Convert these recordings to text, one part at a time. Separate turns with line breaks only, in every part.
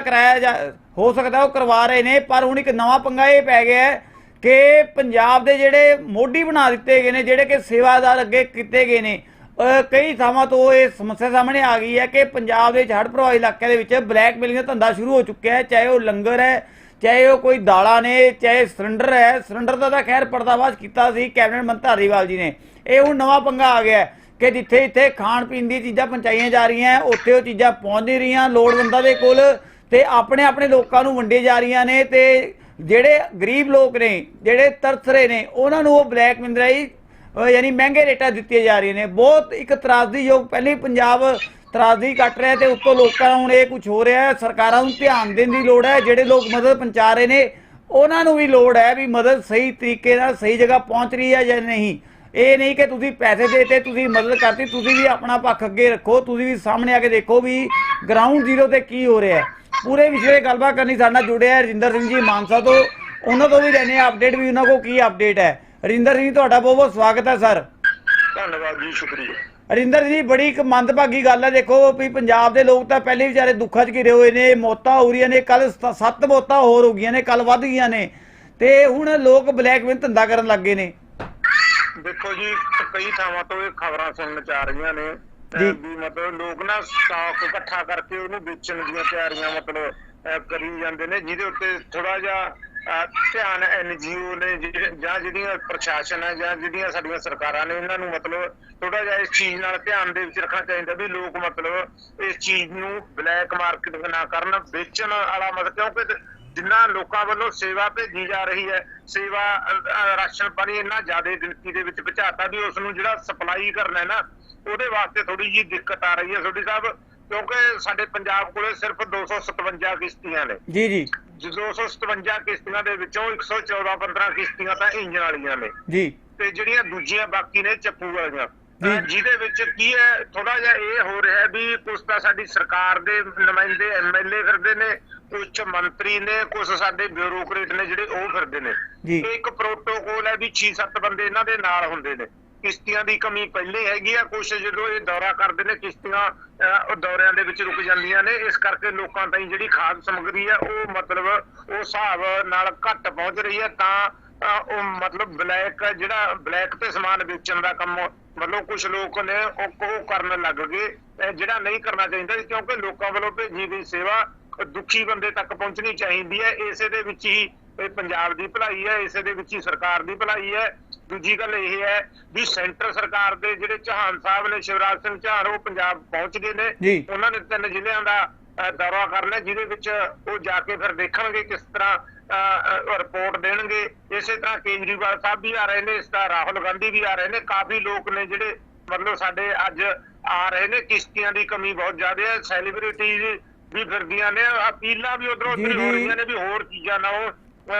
ਕਰਾਇਆ ਜਾ ਹੋ ਸਕਦਾ ਉਹ ਕਰਵਾ ਰਹੇ ਨੇ, ਪਰ ਹੁਣ ਇੱਕ ਨਵਾਂ ਪੰਗਾ ਇਹ ਪੈ ਗਿਆ ਹੈ ਕਿ ਪੰਜਾਬ ਦੇ ਜਿਹੜੇ ਮੋਢੀ ਬਣਾ ਦਿੱਤੇ ਗਏ ਨੇ, ਜਿਹੜੇ ਕਿ ਸੇਵਾਦਾਰ ਅੱਗੇ ਕੀਤੇ ਗਏ ਨੇ ਕਈ ਥਾਵਾਂ ਤੋਂ ਇਹ ਸਮੱਸਿਆ ਸਾਹਮਣੇ ਆ ਗਈ ਹੈ ਕਿ ਪੰਜਾਬ ਦੇ ਹੜ੍ਹ ਪ੍ਰਭਾਵਿਤ ਇਲਾਕਿਆਂ ਦੇ ਵਿੱਚ ਬਲੈਕਮੇਲਿੰਗ ਦਾ ਧੰਦਾ ਸ਼ੁਰੂ ਹੋ ਚੁੱਕਿਆ ਹੈ, ਚਾਹੇ ਉਹ ਲੰਗਰ ਹੈ, ਚਾਹੇ ਉਹ ਕੋਈ ਦਾਲਾਂ ਨੇ, ਚਾਹੇ ਸਿਲੰਡਰ ਹੈ, ਸਿਲੰਡਰ ਦਾ ਤਾਂ ਖੈਰ ਪਰਦਾਵਾਸ ਕੀਤਾ ਸੀ ਕੈਬਨਿਟ ਮੰਤਰੀ ਧਾਰੀਵਾਲ ਜੀ ਨੇ। ਇਹ ਹੁਣ ਨਵਾਂ ਪੰਗਾ ਆ ਗਿਆ ਕਿ ਜਿੱਥੇ ਇੱਥੇ ਖਾਣ ਪੀਣ ਦੀ ਚੀਜ਼ਾਂ ਪਹੁੰਚਾਈਆਂ ਜਾ ਰਹੀਆਂ ਉੱਥੇ ਉਹ ਚੀਜ਼ਾਂ ਪਹੁੰਚ ਨਹੀਂ ਰਹੀਆਂ, ਲੋੜਵੰਦਾਂ ਦੇ ਕੋਲ ਤੇ ਆਪਣੇ ਆਪਣੇ ਲੋਕਾਂ ਨੂੰ ਵੰਡੇ ਜਾ ਰਹੀਆਂ ਨੇ ਤੇ ਜਿਹੜੇ ਗਰੀਬ ਲੋਕ ਨੇ, ਜਿਹੜੇ ਤਰਸ ਰਹੇ ਨੇ, ਉਹਨਾਂ ਨੂੰ ਉਹ ਬਲੈਕ ਮਿੰਦਰਾਈ ਯਾਨੀ ਮਹਿੰਗੇ ਰੇਟਾਂ ਦਿੱਤੀਆਂ ਜਾ ਰਹੀਆਂ ਨੇ। ਬਹੁਤ ਇੱਕ ਤਰਾਸਦੀਯੋਗ, ਪਹਿਲੇ ਪੰਜਾਬ ਤਰਾਸਦੀ ਕੱਟ ਰਿਹਾ ਤੇ ਉੱਤੋਂ ਲੋਕਾਂ ਨੂੰ ਹੁਣ ਇਹ ਕੁਝ ਹੋ ਰਿਹਾ ਹੈ। ਸਰਕਾਰਾਂ ਨੂੰ ਧਿਆਨ ਦੇਣ ਦੀ ਲੋੜ ਹੈ, ਜਿਹੜੇ ਲੋਕ ਮਦਦ ਪਹੁੰਚਾ ਰਹੇ ਨੇ, ਉਹਨਾਂ ਨੂੰ ਵੀ ਲੋੜ ਹੈ ਵੀ ਮਦਦ ਸਹੀ ਤਰੀਕੇ ਨਾਲ ਸਹੀ ਜਗ੍ਹਾ ਪਹੁੰਚ ਰਹੀ ਹੈ ਜਾਂ ਨਹੀਂ। ਇਹ ਨਹੀਂ ਕਿ ਤੁਸੀਂ ਪੈਸੇ ਦੇਤੇ ਤੁਸੀਂ ਮਦਦ ਕਰਤੀ ਤੁਸੀਂ ਵੀ ਆਪਣਾ ਪੱਖ ਅੱਗੇ ਰੱਖੋ ਤੁਸੀਂ ਵੀ ਸਾਹਮਣੇ ਆ ਕੇ ਦੇਖੋ ਵੀ ਗਰਾਊਂਡ ਜ਼ੀਰੋ ਤੇ ਕੀ ਹੋ ਰਿਹਾ ਹੈ। ਪੂਰੇ ਵਿਸ਼ੇ 'ਤੇ ਗੱਲਬਾਤ ਕਰਨੀ ਸਾਡੇ ਨਾਲ ਜੁੜੇ ਹੈ ਰਜਿੰਦਰ ਸਿੰਘ ਜੀ ਮਾਨਸਾ ਤੋਂ। ਉਹਨਾਂ ਤੋਂ ਵੀ ਲੈਣੇ ਅਪਡੇਟ ਵੀ ਉਹਨਾਂ ਕੋਲ ਕੀ ਅਪਡੇਟ ਹੈ। ਰਜਿੰਦਰ ਸਿੰਘ ਜੀ, ਤੁਹਾਡਾ ਬਹੁਤ ਬਹੁਤ ਸਵਾਗਤ ਹੈ ਸਰ।
ਧੰਨਵਾਦ ਜੀ ਸ਼ੁਕਰੀਆ।
ਅਰਿੰਦਰ ਜੀ ਬੜੀ ਇੱਕ ਮੰਦਭਾਗੀ ਗੱਲ ਹੈ ਦੇਖੋ ਵੀ ਪੰਜਾਬ ਦੇ ਲੋਕ ਤਾਂ ਪਹਿਲੇ ਵਿਚਾਰੇ ਦੁੱਖਾਂ 'ਚ ਘਿਰੇ ਹੋਏ ਨੇ ਮੌਤਾਂ ਹੋ ਰਹੀਆਂ ਨੇ ਕੱਲ ਸੱਤ ਮੌਤਾਂ ਹੋਰ ਹੋ ਗਈਆਂ ਨੇ ਕੱਲ ਵੱਧ ਗਈਆਂ ਨੇ। ਤੇ ਹੁਣ ਲੋਕ ਬਲੈਕਮੇਲ ਧੰਦਾ ਕਰਨ ਲੱਗੇ ਨੇ।
ਦੇਖੋ ਜੀ ਕਈ ਥਾਵਾਂ ਤੋਂ ਇਹ ਖਬਰਾਂ ਸੁਣਨ ਚ ਆ ਰਹੀਆਂ ਨੇ। ਵੀ ਮਤਲਬ ਲੋਕ ਨਾ ਸਟਾਕ ਇਕੱਠਾ ਕਰਕੇ ਉਹਨੂੰ ਵੇਚਣ ਦੀਆਂ ਤਿਆਰੀਆਂ ਮਤਲਬ ਕਰੀ ਜਾਂਦੇ ਨੇ ਜਿਹਦੇ ਉੱਤੇ ਥੋੜਾ ਜਿਹਾ ਧਿਆਨ ਐਨਜੀਓ ਨੇ ਜਾਂ ਜਿਹੜੀਆਂ ਪ੍ਰਸ਼ਾਸਨ ਹੈ ਜਾਂ ਜਿਹੜੀਆਂ ਸਾਡੀਆਂ ਸਰਕਾਰਾਂ ਨੇ ਇਹਨਾਂ ਨੂੰ ਮਤਲਬ ਥੋੜਾ ਜਿਹਾ ਇਸ ਚੀਜ਼ ਨਾਲ ਧਿਆਨ ਦੇ ਵਿੱਚ ਰੱਖਣਾ ਚਾਹੀਦਾ ਵੀ ਲੋਕ ਮਤਲਬ ਇਸ ਚੀਜ਼ ਨੂੰ ਬਲੈਕ ਮਾਰਕੀਟ ਨਾ ਕਰਨ ਵੇਚਣ ਵਾਲਾ ਮਤਲਬ ਕਿਉਂਕਿ ਜਿੰਨਾ ਲੋਕਾਂ ਵੱਲੋਂ ਸੇਵਾ ਭੇਜੀ ਜਾ ਰਹੀ ਹੈ ਸੇਵਾ ਰਾਸ਼ਨ ਪਾਣੀ ਇੰਨਾ ਜ਼ਿਆਦਾ ਗਿਣਤੀ ਦੇ ਵਿੱਚ ਪਹੁੰਚਾਤਾ ਵੀ ਉਸ ਨੂੰ ਜਿਹੜਾ ਸਪਲਾਈ ਕਰਨਾ ਹੈ ਨਾ ਉਹਦੇ ਵਾਸਤੇ ਥੋੜੀ ਜਿਹੀ ਦਿੱਕਤ ਆ ਰਹੀ ਹੈ ਤੁਹਾਡੀ ਸਾਹਿਬ ਕਿਉਂਕਿ ਸਾਡੇ ਪੰਜਾਬ ਕੋਲੇ ਸਿਰਫ 257 ਕਿਸ਼ਤੀਆਂ ਨੇ।
ਜੀ ਜੀ।
257 ਕਿਸ਼ਤੀਆਂ ਦੇ ਵਿੱਚੋਂ 114 15 ਕਿਸ਼ਤੀਆਂ ਤਾਂ ਇੰਜਨ ਵਾਲੀਆਂ ਨੇ।
ਜੀ।
ਤੇ ਜਿਹੜੀਆਂ ਦੂਜੀਆਂ ਬਾਕੀ ਨੇ ਚੱਪੂ ਵਾਲੀਆਂ।
ਜੀ।
ਜਿਹਦੇ ਵਿੱਚ ਕੀ ਹੈ ਥੋੜਾ ਜਿਹਾ ਇਹ ਹੋ ਰਿਹਾ ਹੈ ਵੀ ਕੁਝ ਤਾਂ ਸਾਡੀ ਸਰਕਾਰ ਦੇ ਨੁਮਾਇੰਦੇ ਐਮਐਲਏ ਫਿਰਦੇ ਨੇ ਕੁਝ ਮੰਤਰੀ ਨੇ ਕੁਝ ਸਾਡੇ ਬਿਊਰੋਕਰੇਟ ਨੇ ਜਿਹੜੇ ਉਹ ਫਿਰਦੇ ਨੇ। ਇੱਕ ਪ੍ਰੋਟੋਕੋਲ ਹੈ ਵੀ 6-7 ਬੰਦੇ ਇਹਨਾਂ ਦੇ ਨਾਲ ਹੁੰਦੇ ਨੇ। ਕਿਸ਼ਤੀਆਂ ਦੀ ਕਮੀ ਪਹਿਲੇ ਹੈਗੀ ਆ ਕੁਝ ਜਦੋਂ ਇਹ ਦੌਰਾ ਕਰਦੇ ਨੇ ਕਿਸ਼ਤੀਆਂ ਉਹ ਦੌਰਿਆਂ ਦੇ ਵਿੱਚ ਰੁਕ ਜਾਂਦੀਆਂ ਨੇ। ਇਸ ਕਰਕੇ ਲੋਕਾਂ ਤਾਈਂ ਜਿਹੜੀ ਖਾਦ ਸਮੱਗਰੀ ਹੈ ਉਹ ਮਤਲਬ ਉਹ ਹਿਸਾਬ ਨਾਲ ਘੱਟ ਪਹੁੰਚ ਰਹੀ ਹੈ। ਤਾਂ ਉਹ ਮਤਲਬ ਬਲੈਕ ਜਿਹੜਾ ਬਲੈਕ ਤੇ ਸਮਾਨ ਵੇਚਣ ਦਾ ਕੰਮ ਮਤਲਬ ਕੁਝ ਲੋਕ ਨੇ ਉਹ ਕਰਨ ਲੱਗ ਗਏ। ਜਿਹੜਾ ਨਹੀਂ ਕਰਨਾ ਚਾਹੀਦਾ ਕਿਉਂਕਿ ਲੋਕਾਂ ਵੱਲੋਂ ਭੇਜੀ ਗਈ ਸੇਵਾ ਦੁਖੀ ਬੰਦੇ ਤੱਕ ਪਹੁੰਚਣੀ ਚਾਹੀਦੀ ਹੈ। ਇਸੇ ਦੇ ਵਿੱਚ ਹੀ ਇਹ ਪੰਜਾਬ ਦੀ ਭਲਾਈ ਹੈ ਇਸੇ ਦੇ ਵਿੱਚ ਹੀ ਸਰਕਾਰ ਦੀ ਭਲਾਈ ਹੈ। ਦੂਜੀ ਗੱਲ ਇਹ ਹੈ ਵੀ ਸੈਂਟਰ ਸਰਕਾਰ ਦੇ ਜਿਹੜੇ ਚੌਹਾਨ ਸਾਹਿਬ ਨੇ ਸ਼ਿਵਰਾਜ ਸਿੰਘ ਚੌਹਾਨ ਉਹ ਪੰਜਾਬ ਪਹੁੰਚ ਗਏ ਨੇ। ਉਹਨਾਂ ਨੇ ਤਿੰਨ ਜ਼ਿਲ੍ਹਿਆਂ ਦਾ ਦੌਰਾ ਕਰਨਾ ਜਿਹਦੇ ਵਿੱਚ ਉਹ ਜਾ ਕੇ ਫਿਰ ਦੇਖਣਗੇ ਕਿਸ ਤਰ੍ਹਾਂ ਰਿਪੋਰਟ ਦੇਣਗੇ। ਇਸੇ ਤਰ੍ਹਾਂ ਕੇਜਰੀਵਾਲ ਸਾਹਿਬ ਵੀ ਆ ਰਹੇ ਨੇ ਇਸ ਤਰ੍ਹਾਂ ਰਾਹੁਲ ਗਾਂਧੀ ਵੀ ਆ ਰਹੇ ਨੇ। ਕਾਫੀ ਲੋਕ ਨੇ ਜਿਹੜੇ ਮਤਲਬ ਸਾਡੇ ਅੱਜ ਆ ਰਹੇ ਨੇ ਕਿਸ਼ਤੀਆਂ ਦੀ ਕਮੀ ਬਹੁਤ ਜ਼ਿਆਦਾ ਹੈ ਸੈਲੀਬ੍ਰਿਟੀਜ਼ ਵੀ ਫਿਰਦੀਆਂ ਨੇ ਅਪੀਲਾਂ ਵੀ ਉਧਰੋਂ ਉਧਰ ਹੋ। ਰਹੀਆਂ ਨੇ ਵੀ ਹੋਰ ਚੀਜ਼ਾਂ ਨਾ ਉਹ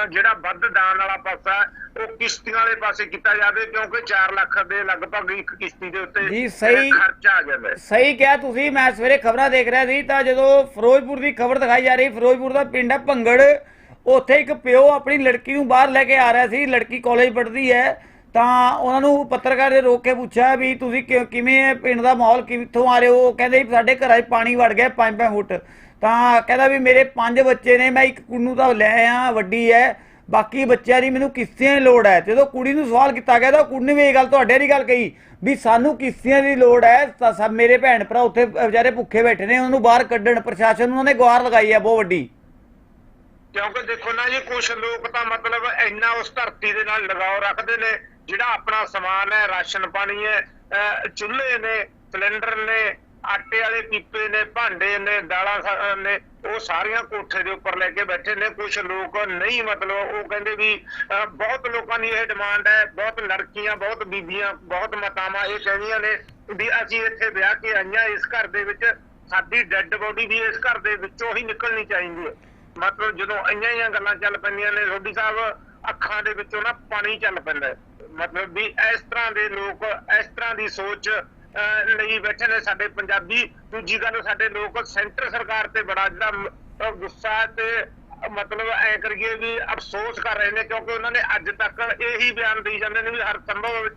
ਜਿਹੜਾ ਵੱਧ ਦਾਨ ਵਾਲਾ ਪਾਸਾ ਉਹ ਕਿਸ਼ਤੀਆਂ ਵਾਲੇ ਪਾਸੇ ਕੀਤਾ ਜਾਵੇ ਕਿਉਂਕਿ 4 ਲੱਖ ਦੇ ਲਗਭਗ ਇੱਕ ਕਿਸ਼ਤੀ ਦੇ ਉੱਤੇ
ਜੀ, ਸਹੀ-
ਖਰਚਾ ਆ ਜਾਂਦਾ
ਸਹੀ ਕਿਹਾ ਤੁਸੀਂ ਮੈਂ ਸਵੇਰੇ ਖਬਰਾਂ ਦੇਖ ਰਿਹਾ ਸੀ ਤਾਂ ਜਦੋਂ ਫਿਰੋਜ਼ਪੁਰ ਦੀ ਖਬਰ ਦਿਖਾਈ ਜਾ ਰਹੀ ਫਿਰੋਜ਼ਪੁਰ ਦਾ ਪਿੰਡ ਹੈ ਭੰਗੜ। ਉੱਥੇ ਇੱਕ ਪਿਓ ਆਪਣੀ ਲੜਕੀ ਨੂੰ ਬਾਹਰ ਲੈ ਕੇ ਆ ਰਿਹਾ ਸੀ, ਲੜਕੀ ਕਾਲਜ ਪੜ੍ਹਦੀ ਹੈ। ਤਾਂ ਉਹਨਾਂ ਨੂੰ ਪੱਤਰਕਾਰ ਨੇ ਰੋਕ ਕੇ ਪੁੱਛਿਆ ਵੀ ਤੁਸੀਂ ਕਿ- ਕਿਵੇਂ ਹੈ ਪਿੰਡ ਦਾ ਮਾਹੌਲ ਕਿੱਥੋਂ ਆ ਰਹੇ ਹੋ? ਉਹ ਕਹਿੰਦੇ ਸਾਡੇ ਘਰਾਂ 'ਚ ਪਾਣੀ ਵੜ ਗਿਆ 5-5 ਫੁੱਟ। ਤਾਂ ਕਹਿੰਦਾ ਵੀ ਮੇਰੇ ਪੰਜ ਬੱਚੇ ਨੇ, ਮੈਂ ਇੱਕ ਕੁੜੀ ਨੂੰ ਤਾਂ ਲੈ ਆ ਵੱਡੀ ਹੈ। ਬਾਕੀ ਬੱਚਿਆਂ ਦੀ ਮੈਨੂੰ ਕਿਸ਼ਤੀਆਂ ਦੀ ਲੋੜ ਹੈ। ਜਦੋਂ ਕੁੜੀ ਨੂੰ ਸਵਾਲ ਕੀਤਾ ਗਿਆ ਤਾਂ ਕੁੜੀ ਨੇ ਵੀ ਇਹ ਗੱਲ ਤੁਹਾਡੇ ਦੀ ਗੱਲ ਕਹੀ ਵੀ ਸਾਨੂੰ ਕਿਸ਼ਤੀਆਂ ਦੀ ਲੋੜ ਹੈ। ਤਾਂ ਸਭ ਮੇਰੇ ਭੈਣ ਭਰਾ ਉੱਥੇ ਵਿਚਾਰੇ ਭੁੱਖੇ ਬੈਠੇ ਨੇ, ਉਹਨਾਂ ਨੂੰ ਬਾਹਰ ਕੱਢਣ, ਪ੍ਰਸ਼ਾਸਨ ਨੂੰ ਉਹਨਾਂ ਨੇ ਗੁਹਾਰ ਲਗਾਈ ਹੈ, ਬਹੁਤ ਵੱਡੀ।
ਕਿਉਂਕਿ ਦੇਖੋ ਨਾ ਜੀ ਕੁਝ ਲੋਕ ਤਾਂ ਮਤਲਬ ਇੰਨਾ ਉਸ ਧਰਤੀ ਦੇ ਨਾਲ ਲਗਾਓ ਰੱਖਦੇ ਨੇ, ਜਿਹੜਾ ਆਪਣਾ ਸਮਾਨ ਹੈ, ਰਾਸ਼ਨ ਪਾਣੀ ਹੈ, ਅਹ ਚੁੱਲ੍ਹੇ ਨੇ, ਸਿਲੰਡਰ ਨੇ, ਆਟੇ ਵਾਲੇ ਪੀਪੇ ਨੇ, ਭਾਂਡੇ ਨੇ, ਦਾਲਾਂ ਨੇ, ਉਹ ਸਾਰੀਆਂ ਕੋਠੇ ਦੇ ਉੱਪਰ ਲੈ ਕੇ ਬੈਠੇ ਨੇ। ਕੁਝ ਲੋਕ ਨਹੀਂ ਮਤਲਬ ਉਹ ਕਹਿੰਦੇ ਵੀ ਬਹੁਤ ਲੋਕਾਂ ਦੀ ਇਹ ਡਿਮਾਂਡ ਹੈ, ਬਹੁਤ ਲੜਕੀਆਂ, ਬਹੁਤ ਬੀਬੀਆਂ, ਬਹੁਤ ਮਾਤਾਵਾਂ ਇਹ ਕਹਿੰਦੀਆਂ ਨੇ ਵੀ ਅਸੀਂ ਇੱਥੇ ਵਿਆਹ ਕੇ ਆਈਆਂ, ਇਸ ਘਰ ਦੇ ਵਿੱਚ ਸਾਡੀ ਡੈੱਡ ਬੋਡੀ ਵੀ ਇਸ ਘਰ ਦੇ ਵਿੱਚੋਂ ਹੀ ਨਿਕਲਣੀ ਚਾਹੀਦੀ ਹੈ। ਮਤਲਬ ਜਦੋਂ ਇੰਨੀਆਂ ਹੀ ਗੱਲਾਂ ਚੱਲ ਪੈਂਦੀਆਂ ਨੇ ਰੋਡੀ ਸਾਹਿਬ ਅੱਖਾਂ ਦੇ ਵਿੱਚੋਂ ਨਾ ਪਾਣੀ ਚੱਲ ਪੈਂਦਾ। ਮਤਲਬ ਵੀ ਇਸ ਤਰ੍ਹਾਂ ਦੇ ਲੋਕ ਇਸ ਤਰ੍ਹਾਂ ਦੀ ਸੋਚ ਲਈ ਬੈਠੇ ਨੇ ਸਾਡੇ ਪੰਜਾਬੀ ਦੂਜੀ ਗੱਲ ਸਾਡੇ ਲੋਕ ਸੈਂਟਰ ਸਰਕਾਰ ਤੇ ਬੜਾ ਜਿਹੜਾ ਗੁੱਸਾ ਤੇ ਮਤਲਬ ਐ ਕਰੀਏ ਵੀ ਅਫਸੋਸ ਕਰ ਰਹੇ ਨੇ ਕਿਉਂਕਿ ਉਹਨਾਂ ਨੇ ਅੱਜ ਤੱਕ ਇਹੀ ਬਿਆਨ ਦੇਈ ਜਾਂਦੇ ਨੇ ਵੀ ਹਰ ਸੰਭਵ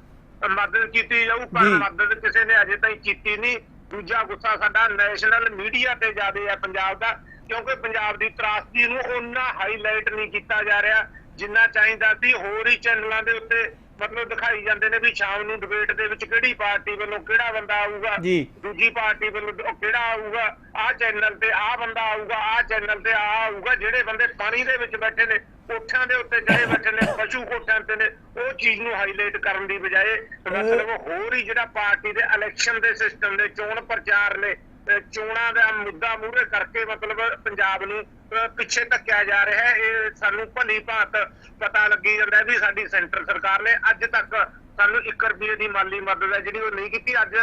ਮਦਦ ਕੀਤੀ ਜਾਊ ਪਰ। ਮਦਦ ਕਿਸੇ ਨੇ ਅਜੇ ਤਾਈਂ ਕੀਤੀ ਨਹੀਂ ਦੂਜਾ ਗੁੱਸਾ ਸਾਡਾ ਨੈਸ਼ਨਲ ਮੀਡੀਆ ਤੇ ਜ਼ਿਆਦਾ ਹੈ ਪੰਜਾਬ ਦਾ ਕਿਉਂਕਿ ਪੰਜਾਬ ਦੀ ਤਰਾਸਦੀ ਨੂੰ ਉਹਨਾਂ ਹਾਈਲਾਈਟ ਨਹੀਂ ਕੀਤਾ ਜਾ ਰਿਹਾ ਜਿੰਨਾ ਚਾਹੀਦਾ ਸੀ ਹੋਰ ਹੀ ਚੈਨਲਾਂ ਦੇ ਉੱਤੇ ਮਤਲਬ ਦਿਖਾਈ ਜਾਂਦੇ ਨੇ ਵੀ ਸ਼ਾਮ ਨੂੰ ਡਿਬੇਟ ਦੇ ਵਿੱਚ ਕਿਹੜੀ ਪਾਰਟੀ ਵੱਲੋਂ ਕਿਹੜਾ ਬੰਦਾ ਆਊਗਾ। ਦੂਜੀ ਪਾਰਟੀ ਵੱਲੋਂ ਕਿਹੜਾ ਆਊਗਾ ਆਹ ਚੈਨਲ ਤੇ ਆਹ ਬੰਦਾ ਆਊਗਾ ਆਹ ਚੈਨਲ ਤੇ ਆਹ ਆਊਗਾ ਜਿਹੜੇ ਬੰਦੇ ਪਾਣੀ ਦੇ ਵਿੱਚ ਬੈਠੇ ਨੇ ਕੋਠਿਆਂ ਦੇ ਉੱਤੇ ਜਿਹੜੇ ਬੈਠੇ ਨੇ ਪਸ਼ੂ ਕੋਠਿਆਂ ਤੇ ਨੇ ਉਹ ਚੀਜ਼ ਨੂੰ ਹਾਈਲਾਈਟ ਕਰਨ ਦੀ ਬਜਾਏ ਮਤਲਬ ਹੋਰ ਹੀ ਜਿਹੜਾ ਪਾਰਟੀ ਦੇ ਇਲੈਕਸ਼ਨ ਦੇ ਸਿਸਟਮ ਦੇ ਚੋਣ ਪ੍ਰਚਾਰ ਨੇ ਚੋਣਾਂ ਦਾ ਮੁੱਦਾ ਮੂਹਰੇ ਕਰਕੇ ਮਤਲਬ ਪੰਜਾਬ ਨੂੰ ਪਿੱਛੇ ਧੱਕਿਆ ਜਾ ਰਿਹਾ ਹੈ। ਇਹ ਸਾਨੂੰ ਭਲੀ ਭਾਂਤ ਪਤਾ ਲੱਗੀ ਜਾਂਦਾ ਹੈ ਵੀ ਸਾਡੀ ਸੈਂਟਰ ਸਰਕਾਰ ਨੇ ਅੱਜ ਤੱਕ ਸਾਨੂੰ 1 ਰੁਪਏ ਦੀ ਮਾਲੀ ਮਦਦ ਹੈ ਜਿਹੜੀ ਉਹ ਨਹੀਂ ਕੀਤੀ। ਅੱਜ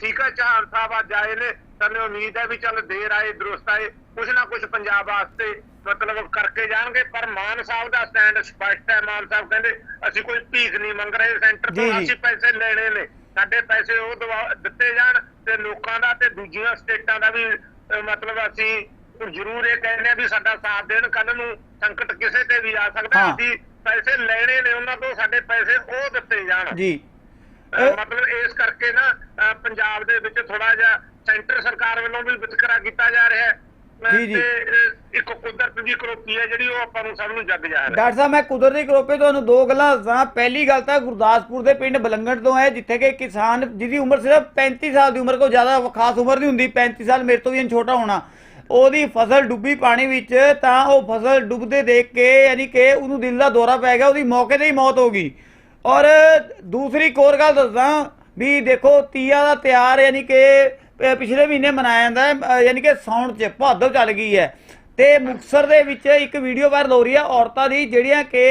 ਠੀਕ ਹੈ ਚਾਹਨ ਸਾਹਿਬ ਅੱਜ ਆਏ ਨੇ ਸਾਨੂੰ ਉਮੀਦ ਹੈ ਵੀ ਚੱਲ ਦੇਰ ਆਏ ਦਰੁਸਤ ਆਏ ਕੁਛ ਨਾ ਕੁਛ ਪੰਜਾਬ ਵਾਸਤੇ ਮਤਲਬ ਕਰਕੇ ਜਾਣਗੇ। ਪਰ ਮਾਨ ਸਾਹਿਬ ਦਾ ਸਟੈਂਡ ਸਪਸ਼ਟ ਹੈ ਮਾਨ ਸਾਹਿਬ ਕਹਿੰਦੇ ਅਸੀਂ ਕੋਈ ਭੀਖ ਨਹੀਂ ਮੰਗ ਰਹੇ। ਸੈਂਟਰ ਤੋਂ। ਅਸੀਂ ਪੈਸੇ ਲੈਣੇ ਨੇ। ਸਾਡੇ ਪੈਸੇ ਉਹ ਦਿੱਤੇ ਜਾਣ ਤੇ ਲੋਕਾਂ ਦਾ ਤੇ ਦੂਜੀਆਂ ਸਟੇਟਾਂ ਦਾ ਵੀ ਮਤਲਬ ਅਸੀਂ ਜ਼ਰੂਰ ਇਹ ਕਹਿੰਦੇ ਆ ਵੀ ਸਾਡਾ ਸਾਥ ਦੇਣ ਕੱਲ ਨੂੰ ਸੰਕਟ ਕਿਸੇ ਤੇ ਵੀ ਆ ਸਕਦਾ। ਅਸੀਂ ਪੈਸੇ ਲੈਣੇ ਨੇ ਉਹਨਾਂ ਤੋਂ ਸਾਡੇ ਪੈਸੇ ਉਹ ਦਿੱਤੇ ਜਾਣ।
ਜੀ।
ਮਤਲਬ ਇਸ ਕਰਕੇ ਨਾ ਪੰਜਾਬ ਦੇ ਵਿੱਚ ਥੋੜਾ ਜਿਹਾ ਸੈਂਟਰ ਸਰਕਾਰ ਵੱਲੋਂ ਵੀ ਵਿਤਕਰਾ ਕੀਤਾ ਜਾ ਰਿਹਾ ਹੈ।
ਜੀ, ਜੀ।
ਤੇ ਇੱਕ ਕੁਦਰਤ ਦੀ ਕਰੋਪੀ ਹੈ ਜਿਹੜੀ ਉਹ ਆਪਾਂ ਨੂੰ ਸਭ ਨੂੰ ਜੱਗ ਜਾ ਰਿਹਾ
ਡਾਕਟਰ ਸਾਹਿਬ ਮੈਂ ਕੁਦਰਤੀ ਕਰੋਪੇ ਤੁਹਾਨੂੰ ਦੋ ਗੱਲਾਂ ਦੱਸਾਂ। ਪਹਿਲੀ ਗੱਲ ਤਾਂ ਗੁਰਦਾਸਪੁਰ ਦੇ ਪਿੰਡ ਬਲੰਗੜ ਤੋਂ ਹੈ ਜਿੱਥੇ ਕਿ ਕਿਸਾਨ ਜਿਹਦੀ ਉਮਰ ਸਿਰਫ 35 ਸਾਲ ਦੀ ਉਮਰ ਕੋਈ ਜ਼ਿਆਦਾ ਖਾਸ ਉਮਰ ਨਹੀਂ ਹੁੰਦੀ 35 ਸਾਲ ਮੇਰੇ ਤੋਂ ਵੀ ਛੋਟਾ ਹੋਣਾ। ਉਹਦੀ ਫਸਲ ਡੁੱਬੀ ਪਾਣੀ ਵਿੱਚ ਤਾਂ ਉਹ ਫਸਲ ਡੁੱਬਦੇ ਦੇਖ ਕੇ ਯਾਨੀ ਕਿ ਉਹਨੂੰ ਦਿਲ ਦਾ ਦੌਰਾ ਪੈ ਗਿਆ ਉਹਦੀ ਮੌਕੇ ਤੇ ਹੀ ਮੌਤ ਹੋ ਗਈ। ਔਰ ਦੂਸਰੀ ਇੱਕ ਹੋਰ ਗੱਲ ਦੱਸਦਾ ਵੀ ਦੇਖੋ ਤੀਆ ਦਾ ਤਿਆਰ ਯਾਨੀ ਕਿ ਪਿਛਲੇ ਮਹੀਨੇ ਮਨਾਇਆ ਜਾਂਦਾ ਹੈ ਯਾਨੀ ਕਿ ਸਾਉਣ ਚ ਭਾਦੋ ਚੱਲ ਗਈ ਹੈ। ਤੇ ਮੁਕਸਰ ਦੇ ਵਿੱਚ ਇੱਕ ਵੀਡੀਓ ਵਾਇਰਲ ਹੋ ਰਹੀ ਹੈ ਔਰਤਾਂ ਦੀ ਜਿਹੜੀਆਂ ਕਿ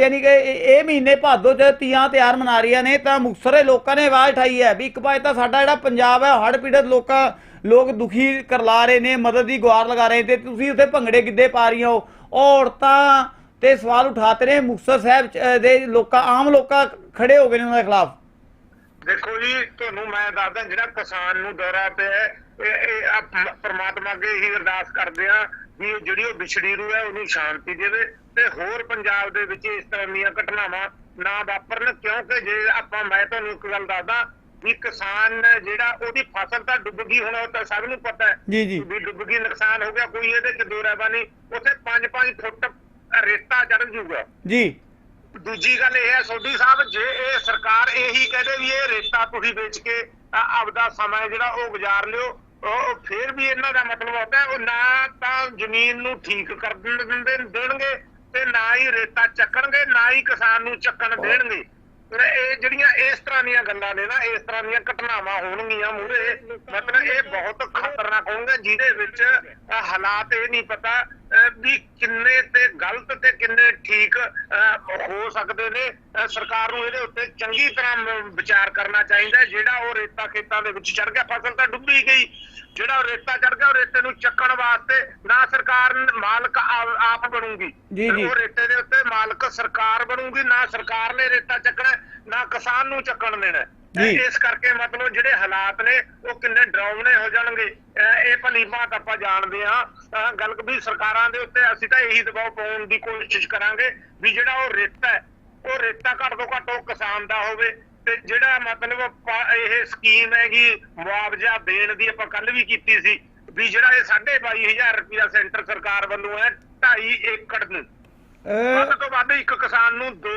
ਯਾਨੀ ਕਿ ਇਹ ਮਹੀਨੇ ਭਾਦੋ ਚ ਤੀਆਂ ਤਿਆਰ ਮਨਾ ਰਹੀਆਂ ਨੇ ਤਾਂ ਮੁਕਸਰ ਦੇ ਲੋਕਾਂ ਨੇ ਆਵਾਜ਼ ਉਠਾਈ ਹੈ ਵੀ ਇੱਕ ਪਾਸੇ ਤਾਂ ਸਾਡਾ ਜਿਹੜਾ ਪੰਜਾਬ ਹੈ ਹੜ੍ਹ ਪੀੜਤ ਲੋਕਾਂ ਲੋਕ ਦੁਖੀ ਕਰਲਾ ਰਹੇ ਨੇ ਮਦਦ ਦੀ ਗੁਹਾਰ ਲਗਾ ਰਹੇ ਤੇ ਤੁਸੀਂ ਉੱਥੇ ਭੰਗੜੇ ਗਿੱਧੇ ਪਾ ਰਹੀਆਂ ਹੋ। ਉਹ ਔਰਤਾਂ ਤੇ ਸਵਾਲ ਉਠਾਤੇ ਨੇ ਮੁਕਤਸਰ ਸਾਹਿਬ ਚ, ਦੇ ਲੋਕਾਂ ਆਮ ਲੋਕਾਂ ਖੜੇ ਹੋ ਗਏ ਨੇ ਉਹਨਾਂ ਦੇ ਖਿਲਾਫ।
ਦੇਖੋ ਜੀ ਤੁਹਾਨੂੰ ਮੈਂ ਦੱਸਦਾ ਜਿਹੜਾ ਕਿਸਾਨ ਨੂੰ ਦੌਰਾ ਪਿਆ ਹੈ, ਇਹ ਪ੍ਰਮਾਤਮਾ ਅੱਗੇ ਇਹੀ ਅਰਦਾਸ ਕਰਦੇ ਆ ਵੀ ਜਿਹੜੀ ਉਹ ਵਿਛੜੀ ਰੂ ਹੈ ਉਹਨੂੰ ਸ਼ਾਂਤੀ ਦੇਵੇ ਤੇ ਹੋਰ ਪੰਜਾਬ ਦੇ ਵਿੱਚ ਇਸ ਤਰ੍ਹਾਂ ਦੀਆਂ ਘਟਨਾਵਾਂ ਨਾ ਵਾਪਰਨ ਕਿਉਂਕਿ ਜੇ ਆਪਾਂ ਮੈਂ ਤੁਹਾਨੂੰ ਇੱਕ ਗੱਲ ਦੱਸਦਾ ਵੀ ਕਿਸਾਨ ਜਿਹੜਾ ਉਹਦੀ ਫਸਲ ਤਾਂ ਡੁੱਬ ਗਈ ਹੁਣ ਉਹ ਤਾਂ ਸਭ ਨੂੰ ਪਤਾ ਹੈ। ਵੀ ਡੁੱਬ ਗਈ ਨੁਕਸਾਨ ਹੋ ਗਿਆ ਕੋਈ ਇਹਦੇ ਚ ਦੋ ਰਾਬਾ ਨਹੀਂ। ਉੱਥੇ 5-5 ਫੁੱਟ ਰੇਤਾ ਚੜ ਜੂਗਾ
ਜੀ।
ਦੂਜੀ ਗੱਲ ਇਹ ਹੈ, ਸੋਢੀ ਸਾਹਿਬ, ਜੇ ਇਹ ਸਰਕਾਰ ਇਹੀ ਕਹਦੇ ਵੀ ਇਹ ਰੇਤਾ ਤੁਸੀਂ ਵੇਚ ਕੇ ਆਪਦਾ ਸਮਾਂ ਜਿਹੜਾ ਉਹ ਗੁਜ਼ਾਰ ਲਿਓ, ਉਹ ਫਿਰ ਵੀ ਇਹਨਾਂ ਦਾ ਮਤਲਬ ਹੁੰਦਾ ਉਹ ਨਾ ਤਾਂ ਜ਼ਮੀਨ ਨੂੰ ਠੀਕ ਕਰ ਦਿੰਦੇ ਦੇਣਗੇ ਤੇ ਨਾ ਹੀ ਰੇਤਾ ਚੱਕਣਗੇ, ਨਾ ਹੀ ਕਿਸਾਨ ਨੂੰ ਚੱਕਣ ਦੇਣਗੇ। ਇਹ ਜਿਹੜੀਆਂ ਇਸ ਤਰ੍ਹਾਂ ਦੀਆਂ ਗੱਲਾਂ ਨੇ ਨਾ, ਇਸ ਤਰ੍ਹਾਂ ਦੀਆਂ ਘਟਨਾਵਾਂ ਹੋਣਗੀਆਂ ਮੂਰੇ ਮਤਲਬ ਇਹ ਬਹੁਤ ਖਤਰਨਾਕ ਹੋਣਗੇ ਜਿਹਦੇ ਵਿੱਚ ਹਾਲਾਤ ਇਹ ਨਹੀਂ ਪਤਾ ਵੀ ਕਿੰਨੇ ਤੇ ਗਲਤ ਤੇ ਕਿੰਨੇ ਠੀਕ ਹੋ ਸਕਦੇ ਨੇ ਸਰਕਾਰ ਨੂੰ ਇਹਦੇ ਉੱਤੇ ਚੰਗੀ ਤਰ੍ਹਾਂ ਵਿਚਾਰ ਕਰਨਾ ਚਾਹੀਦਾ। ਜਿਹੜਾ ਉਹ ਰੇਤਾ ਖੇਤਾਂ ਦੇ ਵਿੱਚ ਚੜ ਗਿਆ ਫਸਲ ਤਾਂ ਡੁੱਬੀ ਗਈ ਜਿਹੜਾ ਰੇਤਾ ਚੜ ਗਿਆ ਉਹ ਰੇਤੇ ਨੂੰ ਚੱਕਣ ਵਾਸਤੇ ਨਾ ਸਰਕਾਰ ਮਾਲਕ ਆਪ ਬਣੂਗੀ। ਉਹ ਰੇਤੇ ਦੇ ਉੱਤੇ ਮਾਲਕ ਸਰਕਾਰ ਬਣੂਗੀ ਨਾ ਸਰਕਾਰ ਨੇ ਰੇਤਾ ਚੱਕਣਾ ਨਾ ਕਿਸਾਨ ਨੂੰ ਚੱਕਣ ਦੇਣਾ। ਇਸ ਕਰਕੇ ਮਤਲਬ ਜਿਹੜੇ ਹਾਲਾਤ ਨੇ ਉਹ ਕਿੰਨੇ ਡਰਾਉਣੇ ਹੋ ਜਾਣਗੇ। ਇਹ ਭਲੀ ਭਾਂਤ ਆਪਾਂ ਜਾਣਦੇ ਆ ਗੱਲ ਵੀ ਸਰਕਾਰਾਂ ਦੇ ਉੱਤੇ ਅਸੀਂ ਤਾਂ ਇਹੀ ਦਬਾਅ ਪਾਉਣ ਦੀ ਕੋਸ਼ਿਸ਼ ਕਰਾਂਗੇ ਵੀ ਜਿਹੜਾ ਉਹ ਰੇਤਾ ਹੈ ਉਹ ਰੇਤਾ ਘੱਟ ਤੋਂ ਘੱਟ ਉਹ ਕਿਸਾਨ ਦਾ ਹੋਵੇ। ਤੇ ਜਿਹੜਾ ਮਤਲਬ ਇਹ ਸਕੀਮ ਹੈਗੀ ਮੁਆਵਜ਼ਾ ਦੇਣ ਦੀ ਆਪਾਂ ਕੱਲ ਵੀ ਕੀਤੀ ਸੀ ਵੀ ਜਿਹੜਾ ਇਹ 22500 ਰੁਪਇਆ ਸੈਂਟਰ ਸਰਕਾਰ ਵੱਲੋਂ ਹੈ 2.5 ਏਕੜ ਨੂੰ। ਵੱਧ ਤੋਂ ਵੱਧ ਇੱਕ ਕਿਸਾਨ ਨੂੰ 2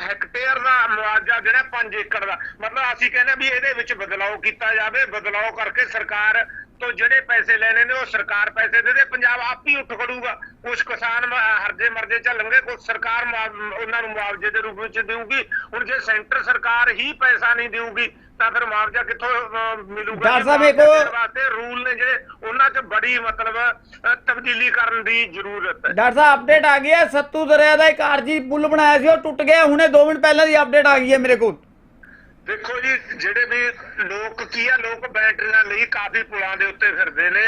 ਹੈਕਟੇਅਰ ਦਾ ਮੁਆਵਜ਼ਾ ਜਿਹੜਾ 5 ਏਕੜ ਦਾ। ਮਤਲਬ ਅਸੀਂ ਕਹਿੰਦੇ ਵੀ ਇਹਦੇ ਵਿੱਚ ਬਦਲਾਅ ਕੀਤਾ ਜਾਵੇ ਬਦਲਾਅ ਕਰਕੇ ਸਰਕਾਰ ਤੋਂ ਜਿਹੜੇ ਪੈਸੇ ਲੈਣੇ ਨੇ ਉਹ ਸਰਕਾਰ ਪੈਸੇ ਦੇ ਦੇ ਪੰਜਾਬ ਆਪ ਹੀ ਉੱਠ ਖੜੂਗਾ। ਕੁਝ ਕਿਸਾਨ ਹਰਜੇ ਮਰਜੇ ਚੱਲਣਗੇ ਕੁਝ ਸਰਕਾਰ ਉਹਨਾਂ ਨੂੰ ਮੁਆਵਜ਼ੇ ਦੇ ਰੂਪ ਵਿੱਚ ਦੇਊਗੀ। ਹੁਣ ਜੇ ਸੈਂਟਰ ਸਰਕਾਰ ਹੀ ਪੈਸਾ ਨਹੀਂ ਦੇਊਗੀ ਤਾਂ ਫਿਰ ਮੁਆਵਜ਼ਾ ਕਿੱਥੋਂ ਮਿਲੂਗਾ?
ਡਾਕਟਰ? ਸਾਹਿਬ ਇੱਕ
ਵਾਸਤੇ ਰੂਲ ਨੇ ਜਿਹੜੇ ਉਹਨਾਂ 'ਚ ਬੜੀ ਮਤਲਬ ਤਬਦੀਲੀ ਕਰਨ ਦੀ ਜ਼ਰੂਰਤ ਹੈ।
ਡਾਕਟਰ ਸਾਹਿਬ ਅਪਡੇਟ ਆ ਗਈ ਹੈ। ਸੱਤੂ ਦਰਿਆ ਦਾ ਇੱਕ ਆਰਜੀ ਪੁਲ ਬਣਾਇਆ ਸੀ ਉਹ ਟੁੱਟ ਗਿਆ। ਹੁਣੇ 2 ਮਿੰਟ ਪਹਿਲਾਂ ਦੀ ਅਪਡੇਟ ਆ ਗਈ ਹੈ ਮੇਰੇ ਕੋਲ।
ਦੇਖੋ ਜੀ, ਜਿਹੜੇ ਵੀ ਲੋਕ, ਕੀ ਆ, ਲੋਕ ਬੈਟਰੀਆਂ ਲਈ ਕਾਫੀ ਪੁਲਾਂ ਦੇ ਉੱਤੇ ਫਿਰਦੇ ਨੇ।